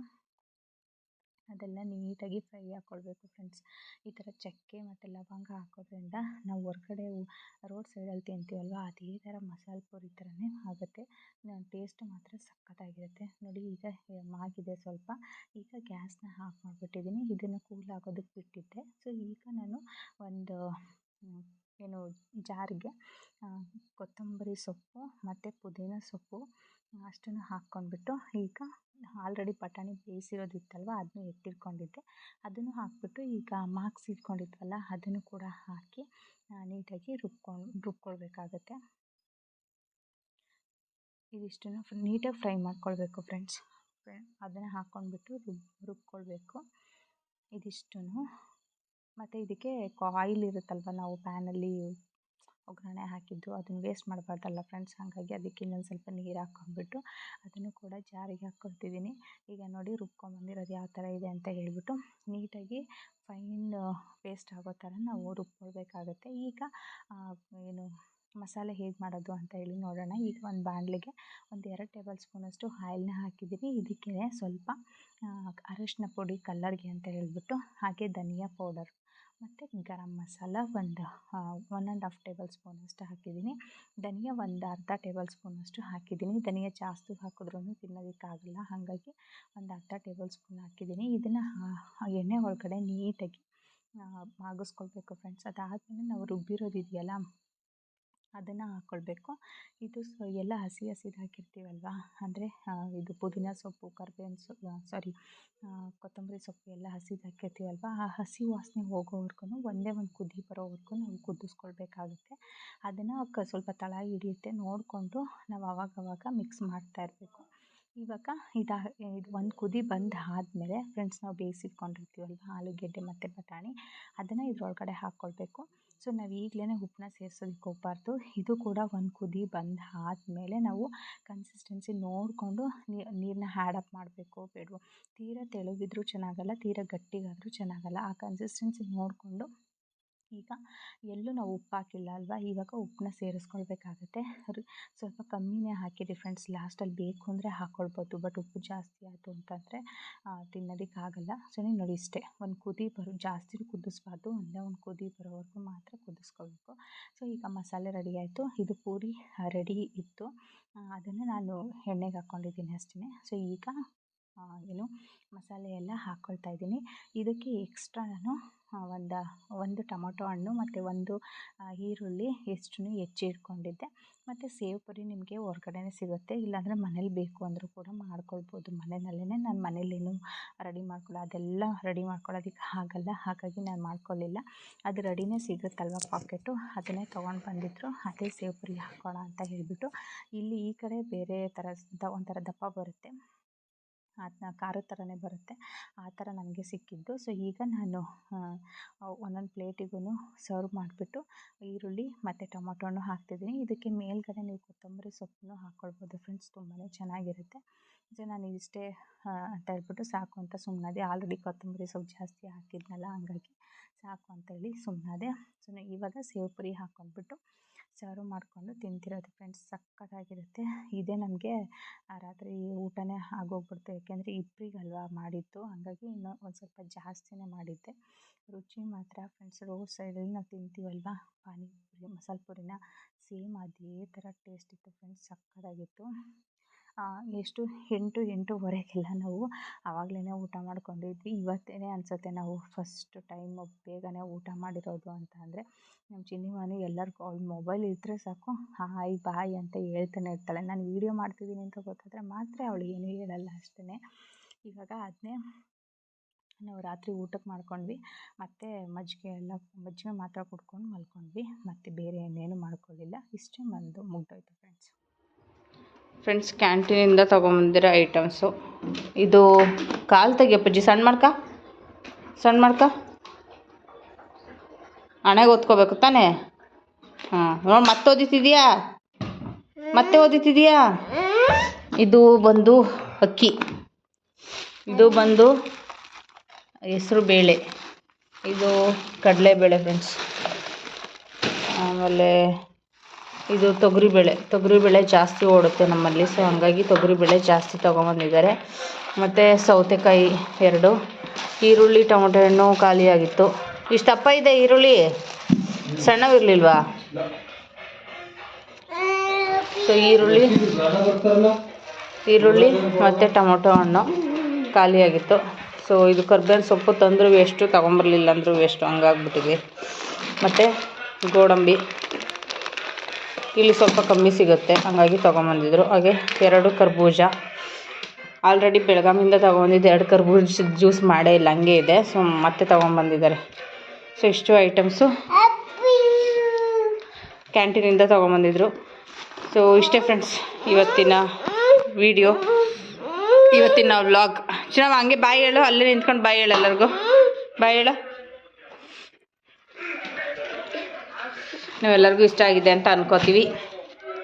ಅದೆಲ್ಲ ನೀಟಾಗಿ ಫ್ರೈ ಹಾಕ್ಕೊಳ್ಬೇಕು ಫ್ರೆಂಡ್ಸ್ ಈ ಥರ ಚಕ್ಕೆ ಮತ್ತು ಲವಂಗ ಹಾಕೋದ್ರಿಂದ ನಾವು ಹೊರ್ಗಡೆ ರೋಡ್ ಸೈಡಲ್ಲಿ ತಿಂತೀವಲ್ವ, ಅದೇ ಥರ ಮಸಾಲೆ ಪೂರಿ ಥರನೇ ಆಗುತ್ತೆ. ಟೇಸ್ಟ್ ಮಾತ್ರ ಸಖತ್ತಾಗಿರುತ್ತೆ. ನೋಡಿ ಈಗ ಮಾಗಿದೆ ಸ್ವಲ್ಪ. ಈಗ ಗ್ಯಾಸ್ನ ಆಫ್ ಮಾಡಿಬಿಟ್ಟಿದ್ದೀನಿ ಇದನ್ನು ಕೂಲ್ ಆಗೋದಕ್ಕೆ ಬಿಟ್ಟಿದ್ದೆ. ಸೊ ಈಗ ನಾನು ಒಂದು ಏನು ಜಾರಿಗೆ ಕೊತ್ತಂಬರಿ ಸೊಪ್ಪು ಮತ್ತು ಪುದೀನ ಸೊಪ್ಪು ಅಷ್ಟನ್ನು ಹಾಕ್ಕೊಂಡ್ಬಿಟ್ಟು ಈಗ ಆಲ್ರೆಡಿ ಬಟಾಣಿ ಬೇಯಿಸಿರೋದಿತ್ತಲ್ವ ಅದನ್ನು ಎತ್ತಿಟ್ಕೊಂಡಿದ್ದೆ. ಅದನ್ನು ಹಾಕಿಬಿಟ್ಟು ಈಗ ಮಾಕ್ಸ್ ಇಟ್ಕೊಂಡಿದ್ವಲ್ಲ, ಅದನ್ನು ಕೂಡ ಹಾಕಿ ನೀಟಾಗಿ ರುಬ್ಕೊಂಡು ರುಬ್ಕೊಳ್ಬೇಕಾಗತ್ತೆ. ಇದಿಷ್ಟನ್ನು ನೀಟಾಗಿ ಫ್ರೈ ಮಾಡ್ಕೊಳ್ಬೇಕು ಫ್ರೆಂಡ್ಸ್ ಅದನ್ನು ಹಾಕ್ಕೊಂಡ್ಬಿಟ್ಟು ರುಬ್, ರುಬ್ಕೊಳ್ಬೇಕು. ಇದಿಷ್ಟನ್ನು. ಮತ್ತು ಇದಕ್ಕೆ ಆಯಿಲ್ ಇರುತ್ತಲ್ವ, ನಾವು ಪ್ಯಾನಲ್ಲಿ ಒಗ್ಗರಣೆ ಹಾಕಿದ್ದು, ಅದನ್ನ ವೇಸ್ಟ್ ಮಾಡಬಾರ್ದಲ್ಲ ಫ್ರೆಂಡ್ಸ್ ಹಾಗಾಗಿ ಅದಕ್ಕೆ ಇನ್ನೊಂದು ಸ್ವಲ್ಪ ನೀರು ಹಾಕ್ಕೊಂಡ್ಬಿಟ್ಟು ಅದನ್ನು ಕೂಡ ಜಾರಿಗೆ ಹಾಕ್ಕೊಳ್ತಿದ್ದೀನಿ ಈಗ ನೋಡಿ ರುಬ್ಕೊಂಬಂದಿರೋದು ಯಾವ ಥರ ಇದೆ ಅಂತ ಹೇಳಿಬಿಟ್ಟು ನೀಟಾಗಿ ಫೈನ್ ಪೇಸ್ಟ್ ಆಗೋ ಥರ ನಾವು ರುಬ್ಕೊಳ್ಬೇಕಾಗತ್ತೆ. ಈಗ ಏನು ಮಸಾಲೆ ಹೇಗೆ ಮಾಡೋದು ಅಂತ ಹೇಳಿ ನೋಡೋಣ. ಈಗ ಒಂದು ಬಾಣಲೆಗೆ ಒಂದು ಎರಡು ಟೇಬಲ್ ಸ್ಪೂನಷ್ಟು ಆಯಿಲ್ನ ಹಾಕಿದ್ದೀನಿ. ಇದಕ್ಕೆ ಸ್ವಲ್ಪ ಅರಶಿನ ಪುಡಿ, ಕಲ್ಲರ್ಗೆ ಅಂತ ಹೇಳಿಬಿಟ್ಟು ಹಾಗೆ ಧನಿಯಾ ಪೌಡರ್ ಮತ್ತು ಗರಂ ಮಸಾಲ ಒಂದು ಒನ್ ಆ್ಯಂಡ್ ಹಾಫ್ ಟೇಬಲ್ ಸ್ಪೂನಷ್ಟು ಹಾಕಿದ್ದೀನಿ. ಧನಿಯಾ ಒಂದು ಅರ್ಧ ಟೇಬಲ್ ಸ್ಪೂನಷ್ಟು ಹಾಕಿದ್ದೀನಿ. ಧನಿಯಾ ಜಾಸ್ತಿ ಹಾಕಿದ್ರೂ ತಿನ್ನೋದಕ್ಕಾಗಲ್ಲ. ಹಾಗಾಗಿ ಒಂದು ಅರ್ಧ ಟೇಬಲ್ ಸ್ಪೂನ್ ಹಾಕಿದ್ದೀನಿ. ಇದನ್ನು ಎಣ್ಣೆ ಒಳಗಡೆ ನೀಟಾಗಿ ಮಾಗಿಸ್ಕೊಳ್ಬೇಕು ಫ್ರೆಂಡ್ಸ್ ಅದಾದಮೇಲೆ ನಾವು ರುಬ್ಬಿರೋದಿದೆಯಲ್ಲ ಅದನ್ನು ಹಾಕ್ಕೊಳ್ಬೇಕು ಇದು ಸೊ, ಎಲ್ಲ ಹಸಿ ಹಸಿದು ಹಾಕಿರ್ತೀವಲ್ವ? ಅಂದರೆ ಇದು ಪುದೀನ ಸೊಪ್ಪು, ಕರ್ಬೇವಿನ ಸೊಪ್ಪು ಸಾರಿ ಕೊತ್ತಂಬರಿ ಸೊಪ್ಪು ಎಲ್ಲ ಹಸಿದು ಹಾಕಿರ್ತೀವಲ್ವ? ಆ ಹಸಿ ವಾಸನೆ ಹೋಗೋವರ್ಗು ಒಂದೇ ಒಂದು ಕುದಿ ಬರೋವರೆಗೂ ನಾವು ಕುದಿಸ್ಕೊಳ್ಬೇಕಾಗುತ್ತೆ. ಅದನ್ನು ಕ, ಸ್ವಲ್ಪ ತಳ ಹಿಡಿಯುತ್ತೆ. ನೋಡಿಕೊಂಡು ನಾವು ಅವಾಗವಾಗ ಮಿಕ್ಸ್ ಮಾಡ್ತಾ ಇರಬೇಕು. ಇವಾಗ ಇದು ಇದು ಒಂದು ಕುದಿ ಬಂದು ಆದಮೇಲೆ ಫ್ರೆಂಡ್ಸ್ ನಾವು ಬೇಯಿಸಿಟ್ಕೊಂಡಿರ್ತೀವಲ್ವ? ಆಲೂಗೆಡ್ಡೆ ಮತ್ತು ಬಟಾಣಿ. ಅದನ್ನು ಇದ್ರೊಳಗಡೆ ಹಾಕ್ಕೊಳ್ಬೇಕು ಸೊ, ನಾವು ಈಗಲೇ ಉಪ್ಪನ್ನ ಸೇರ್ಸೋದಕ್ಕೆ ಹೋಗ್ಬಾರ್ದು. ಇದು ಕೂಡ ಒಂದು ಕುದಿ ಬಂದು ಆದಮೇಲೆ ನಾವು ಕನ್ಸಿಸ್ಟೆನ್ಸಿ ನೋಡಿಕೊಂಡು ನೀರನ್ನ ಆ್ಯಡ್ ಅಪ್ ಮಾಡಬೇಕು, ಬೇಡವೋ. ತೀರಾ ತೆಳುವಿದ್ರೂ ಚೆನ್ನಾಗಲ್ಲ, ತೀರಾ ಗಟ್ಟಿಗಾದರೂ ಚೆನ್ನಾಗಲ್ಲ. ಆ ಕನ್ಸಿಸ್ಟೆನ್ಸಿ ನೋಡಿಕೊಂಡು ಈಗ ಎಲ್ಲೂ ನಾವು ಉಪ್ಪು ಹಾಕಿಲ್ಲ ಅಲ್ವಾ? ಇವಾಗ ಉಪ್ಪನ್ನ ಸೇರಿಸ್ಕೊಳ್ಬೇಕಾಗತ್ತೆ. ಸ್ವಲ್ಪ ಕಮ್ಮಿನೇ ಹಾಕಿರಿ ಫ್ರೆಂಡ್ಸ್ ಲಾಸ್ಟಲ್ಲಿ ಬೇಕು ಅಂದರೆ ಹಾಕ್ಕೊಳ್ಬೋದು ಬಟ್ ಉಪ್ಪು ಜಾಸ್ತಿ ಆಯಿತು ಅಂತಂದರೆ ತಿನ್ನೋದಕ್ಕಾಗಲ್ಲ. ಸೊ ನೋಡಿ ಇಷ್ಟೇ, ಒಂದು ಕುದಿ ಬರೋ, ಜಾಸ್ತಿ ಕುದಿಸ್ಬಾರ್ದು. ಒಂದೇ ಒಂದು ಕುದಿ ಬರೋವರೆಗೂ ಮಾತ್ರ ಕುದಿಸ್ಕೊಳ್ಬೇಕು. ಸೊ, ಈಗ ಮಸಾಲೆ ರೆಡಿ ಆಯಿತು. ಇದು ಪೂರಿ ರೆಡಿ ಇತ್ತು. ಅದನ್ನು ನಾನು ಎಣ್ಣೆಗೆ ಹಾಕ್ಕೊಂಡಿದ್ದೀನಿ ಅಷ್ಟೇ ಸೊ, ಈಗ ಏನು ಮಸಾಲೆ ಎಲ್ಲ ಹಾಕ್ಕೊಳ್ತಾ ಇದ್ದೀನಿ. ಇದಕ್ಕೆ ಎಕ್ಸ್ಟ್ರಾ ನಾನು ಒಂದು ಒಂದು ಟೊಮೊಟೊ ಹಣ್ಣು ಮತ್ತು ಒಂದು ಈರುಳ್ಳಿ ಹೆಚ್ಚಿ ಹೆಚ್ಚಿಟ್ಕೊಂಡಿದ್ದೆ. ಮತ್ತು ಸೇವ್ ಪುರಿ ನಿಮಗೆ ಹೊರ್ಗಡೆನೇ ಸಿಗುತ್ತೆ. ಇಲ್ಲಾಂದರೆ ಮನೇಲಿ ಬೇಕು ಅಂದರೂ ಕೂಡ ಮಾಡ್ಕೊಳ್ಬೋದು. ಮನೆಯಲ್ಲೇ ನಾನು ಮನೇಲೇನು ರೆಡಿ ಮಾಡ್ಕೊಳ್ಳೋ ಅದೆಲ್ಲ ರೆಡಿ ಮಾಡ್ಕೊಳ್ಳೋದಕ್ಕೆ ಆಗಲ್ಲ. ಹಾಗಾಗಿ ನಾನು ಮಾಡ್ಕೊಳ್ಳಿಲ್ಲ ಅದು ರೆಡಿನೇ ಸಿಗುತ್ತಲ್ವ ಪಾಕೆಟು? ಅದನ್ನೇ ತೊಗೊಂಡು ಬಂದಿದ್ರು. ಅದೇ ಸೇವ್ ಪುರಿ ಹಾಕೋಣ ಅಂತ ಹೇಳಿಬಿಟ್ಟು. ಇಲ್ಲಿ ಈ ಕಡೆ ಬೇರೆ ಥರದ ಒಂಥರ ದಪ್ಪ ಬರುತ್ತೆ. ಅದನ್ನ ಖಾರದ ಥರನೇ ಬರುತ್ತೆ. ಆ ಥರ ನನಗೆ ಸಿಕ್ಕಿದ್ದು. ಸೊ ಈಗ ನಾನು ಒಂದೊಂದು ಪ್ಲೇಟಿಗೂ ಸರ್ವ್ ಮಾಡಿಬಿಟ್ಟು ಈರುಳ್ಳಿ ಮತ್ತು ಟೊಮೊಟೊ ಹಣ್ಣು ಹಾಕ್ತಿದ್ದೀನಿ. ಇದಕ್ಕೆ ಮೇಲ್ಗಡೆ ನೀವು ಕೊತ್ತಂಬರಿ ಸೊಪ್ಪನ್ನು ಹಾಕ್ಕೊಳ್ಬೋದು ಫ್ರೆಂಡ್ಸ್ ತುಂಬಾ ಚೆನ್ನಾಗಿರುತ್ತೆ. ಸೊ ನಾನು ಇಷ್ಟೇ ಅಂತ ಹೇಳ್ಬಿಟ್ಟು ಸಾಕು ಅಂತ ಸುಮ್ಮನಾದೆ ಆಲ್ರೆಡಿ ಕೊತ್ತಂಬರಿ ಸೊಪ್ಪು ಜಾಸ್ತಿ ಹಾಕಿದ್ನಲ್ಲ, ಹಂಗಾಗಿ ಸಾಕು ಅಂತೇಳಿ ಸುಮ್ಮನಾದೆ ಸೊ ಇವಾಗ ಸೇವ್ ಪುರಿ ಹಾಕ್ಕೊಂಡ್ಬಿಟ್ಟು ಸರ್ವ್ ಮಾಡಿಕೊಂಡು ತಿಂತಿರೋದು ಫ್ರೆಂಡ್ಸ್ ಸಕ್ಕತ್ತಾಗಿರುತ್ತೆ. ಇದೇ ನಮಗೆ ರಾತ್ರಿ ಊಟನೇ ಆಗೋಗ್ಬಿಡ್ತು. ಯಾಕೆಂದರೆ ಇಬ್ಬರಿಗಲ್ವಾ ಮಾಡಿದ್ದು. ಹಾಗಾಗಿ ಇನ್ನೂ ಒಂದು ಸ್ವಲ್ಪ ಜಾಸ್ತಿನೇ ಮಾಡಿದ್ದೆ. ರುಚಿ ಮಾತ್ರ ಫ್ರೆಂಡ್ಸ್ ರೋಡ್ ಸೈಡಲ್ಲಿ ನಾವು ತಿಂತೀವಲ್ವ? ಪಾನಿಪುರಿ ಮಸಾಲೆ ಪುರಿನ ಸೇಮ್ ಅದೇ ಥರ ಟೇಸ್ಟ್ ಇತ್ತು ಫ್ರೆಂಡ್ಸ್ ಸಕ್ಕತ್ತಾಗಿತ್ತು. ಎಷ್ಟು ಎಂಟು ಎಂಟುವರೆಗೆಲ್ಲ ನಾವು ಆವಾಗಲೇ ಊಟ ಮಾಡ್ಕೊಂಡಿದ್ವಿ. ಇವತ್ತೇ ಅನಿಸುತ್ತೆ ನಾವು ಫಸ್ಟ್ ಟೈಮ್ ಬೇಗನೆ ಊಟ ಮಾಡಿರೋದು ಅಂತ ಅಂದರೆ ನಮ್ಮ ಚಿನ್ನಿಮಾನು ಎಲ್ಲರಿಗೂ ಅವ್ಳ ಮೊಬೈಲ್ ಇದ್ದರೆ ಸಾಕು, ಹಾಯ್ ಬಾಯ್ ಅಂತ ಹೇಳ್ತಾನೆ ಇರ್ತಾಳೆ. ನಾನು ವೀಡಿಯೋ ಮಾಡ್ತಿದ್ದೀನಿ ಅಂತ ಗೊತ್ತಾದರೆ ಮಾತ್ರ ಅವಳು ಏನೂ ಹೇಳಲ್ಲ ಅಷ್ಟೇ ಇವಾಗ ಅದನ್ನೇ ನಾವು ರಾತ್ರಿ ಊಟಕ್ಕೆ ಮಾಡ್ಕೊಂಡ್ವಿ. ಮತ್ತು ಮಜ್ಜಿಗೆ ಎಲ್ಲ, ಮಜ್ಜಿಗೆ ಮಾತ್ರ ಕುಡ್ಕೊಂಡು ಮಲ್ಕೊಂಡ್ವಿ. ಮತ್ತು ಬೇರೆ ಇನ್ನೇನು ಮಾಡ್ಕೊಳ್ಳಿಲ್ಲ ಇಷ್ಟೇ ಬಂದು ಮುಗ್ದೋಯ್ತು ಫ್ರೆಂಡ್ಸ್ ಫ್ರೆಂಡ್ಸ್ ಕ್ಯಾಂಟೀನಿಂದ ತೊಗೊಂಬಂದಿರೋ ಐಟಮ್ಸು ಇದು ಕಾಲು ತೆಗಿಯಪ್ಪಜ್ಜಿ ಸಣ್ಣ ಮಾಡ್ಕ. ಸಣ್ಣ ಮಾಡ್ಕ. ಹಣೆಗೆ ಓದ್ಕೋಬೇಕು ತಾನೇ? ಹಾಂ, ನೋಡಿ, ಮತ್ತೆ ಓದಿತಿದ್ಯಾ? ಮತ್ತೆ ಓದಿತಿದ್ಯಾ? ಇದು ಬಂದು ಅಕ್ಕಿ. ಇದು ಬಂದು ಹೆಸರು ಬೇಳೆ. ಇದು ಕಡಲೆಬೇಳೆ ಫ್ರೆಂಡ್ಸ್ ಆಮೇಲೆ ಇದು ತೊಗರಿಬೇಳೆ ತೊಗರಿಬೇಳೆ ಜಾಸ್ತಿ ಓಡುತ್ತೆ ನಮ್ಮಲ್ಲಿ ಸೊ ಹಂಗಾಗಿ ತೊಗರಿಬೇಳೆ ಜಾಸ್ತಿ ತೊಗೊಂಬಂದಿದ್ದಾರೆ. ಮತ್ತು ಸೌತೆಕಾಯಿ ಎರಡು, ಈರುಳ್ಳಿ, ಟೊಮೊಟೊ ಹಣ್ಣು ಖಾಲಿಯಾಗಿತ್ತು ಇಷ್ಟಪ್ಪ ಇದೆ ಈರುಳ್ಳಿ? ಸಣ್ಣವಿರಲಿಲ್ವಾ? ಸೊ ಈರುಳ್ಳಿ ಈರುಳ್ಳಿ ಮತ್ತು ಟೊಮೊಟೊ ಹಣ್ಣು ಖಾಲಿಯಾಗಿತ್ತು ಸೊ ಇದು ಕರ್ಬೇವಿನ ಸೊಪ್ಪು ತಂದರೂ ವೇಸ್ಟು, ತೊಗೊಂಬರ್ಲಿಲ್ಲ ಅಂದರೂ ವೇಸ್ಟು, ಹಂಗಾಗ್ಬಿಟ್ಟಿದೆ. ಮತ್ತು ಗೋಡಂಬಿ. ಇಲ್ಲಿ ಸ್ವಲ್ಪ ಕಮ್ಮಿ ಸಿಗುತ್ತೆ. ಹಾಗಾಗಿ ತೊಗೊಂಬಂದಿದ್ರು. ಹಾಗೆ ಎರಡು ಕರ್ಬೂಜ. ಆಲ್ರೆಡಿ ಬೆಳಗಾಮಿಂದ ತೊಗೊಂಬಂದಿದ್ದು. ಎರಡು ಕರ್ಬೂಜ ಜ್ಯೂಸ್ ಮಾಡೇ ಇಲ್ಲ. ಹಂಗೆ ಇದೆ. ಸೊ ಮತ್ತೆ ತೊಗೊಂಬಂದಿದ್ದಾರೆ. ಸೊ ಇಷ್ಟು ಐಟಮ್ಸು ಕ್ಯಾಂಟೀನಿಂದ ತೊಗೊಂಬಂದಿದ್ರು. ಸೊ ಇಷ್ಟೇ ಫ್ರೆಂಡ್ಸ್ ಇವತ್ತಿನ ವಿಡಿಯೋ ಇವತ್ತಿನ ವ್ಲಾಗ್ ಚೆನ್ನಾಗಿ ಹಂಗೆ ಬಾಯಿ ಹೇಳು. ಅಲ್ಲೇ ನಿಂತ್ಕೊಂಡು ಬಾಯಿ ಹೇಳು ಎಲ್ಲರಿಗೂ. ಬಾಯಿ ಹೇಳು. ನೀವೆಲ್ಲರಿಗೂ ಇಷ್ಟ ಆಗಿದೆ ಅಂತ ಅನ್ಕೋತೀವಿ.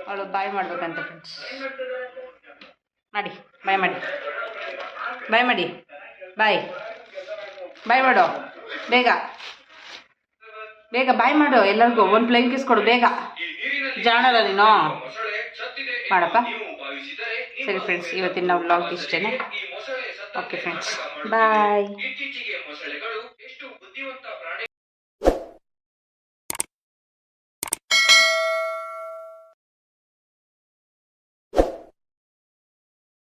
ಅವಳು ಬಾಯ್ ಮಾಡ್ಬೇಕಂತ ಫ್ರೆಂಡ್ಸ್ ಮಾಡಿ, ಬಾಯ್ ಮಾಡಿ. ಬಾಯ್ ಮಾಡಿ, ಬಾಯ್. ಬಾಯ್ ಮಾಡು, ಬೇಗ. ಬೇಗ ಬಾಯ್ ಮಾಡು, ಎಲ್ಲರಿಗೂ ಒಂದು ಪ್ಲೇನ್ ಕಿಸ್ ಕೊಡು, ಬೇಗ. ಜಾಣಲ್ಲ ನೀನು. ಮಾಡಪ್ಪ. ಸರಿ ಫ್ರೆಂಡ್ಸ್ ಇವತ್ತಿನ ನಾವು ಬ್ಲಾಗ್ ಇಷ್ಟೇ ಓಕೆ ಫ್ರೆಂಡ್ಸ್ ಬಾಯ್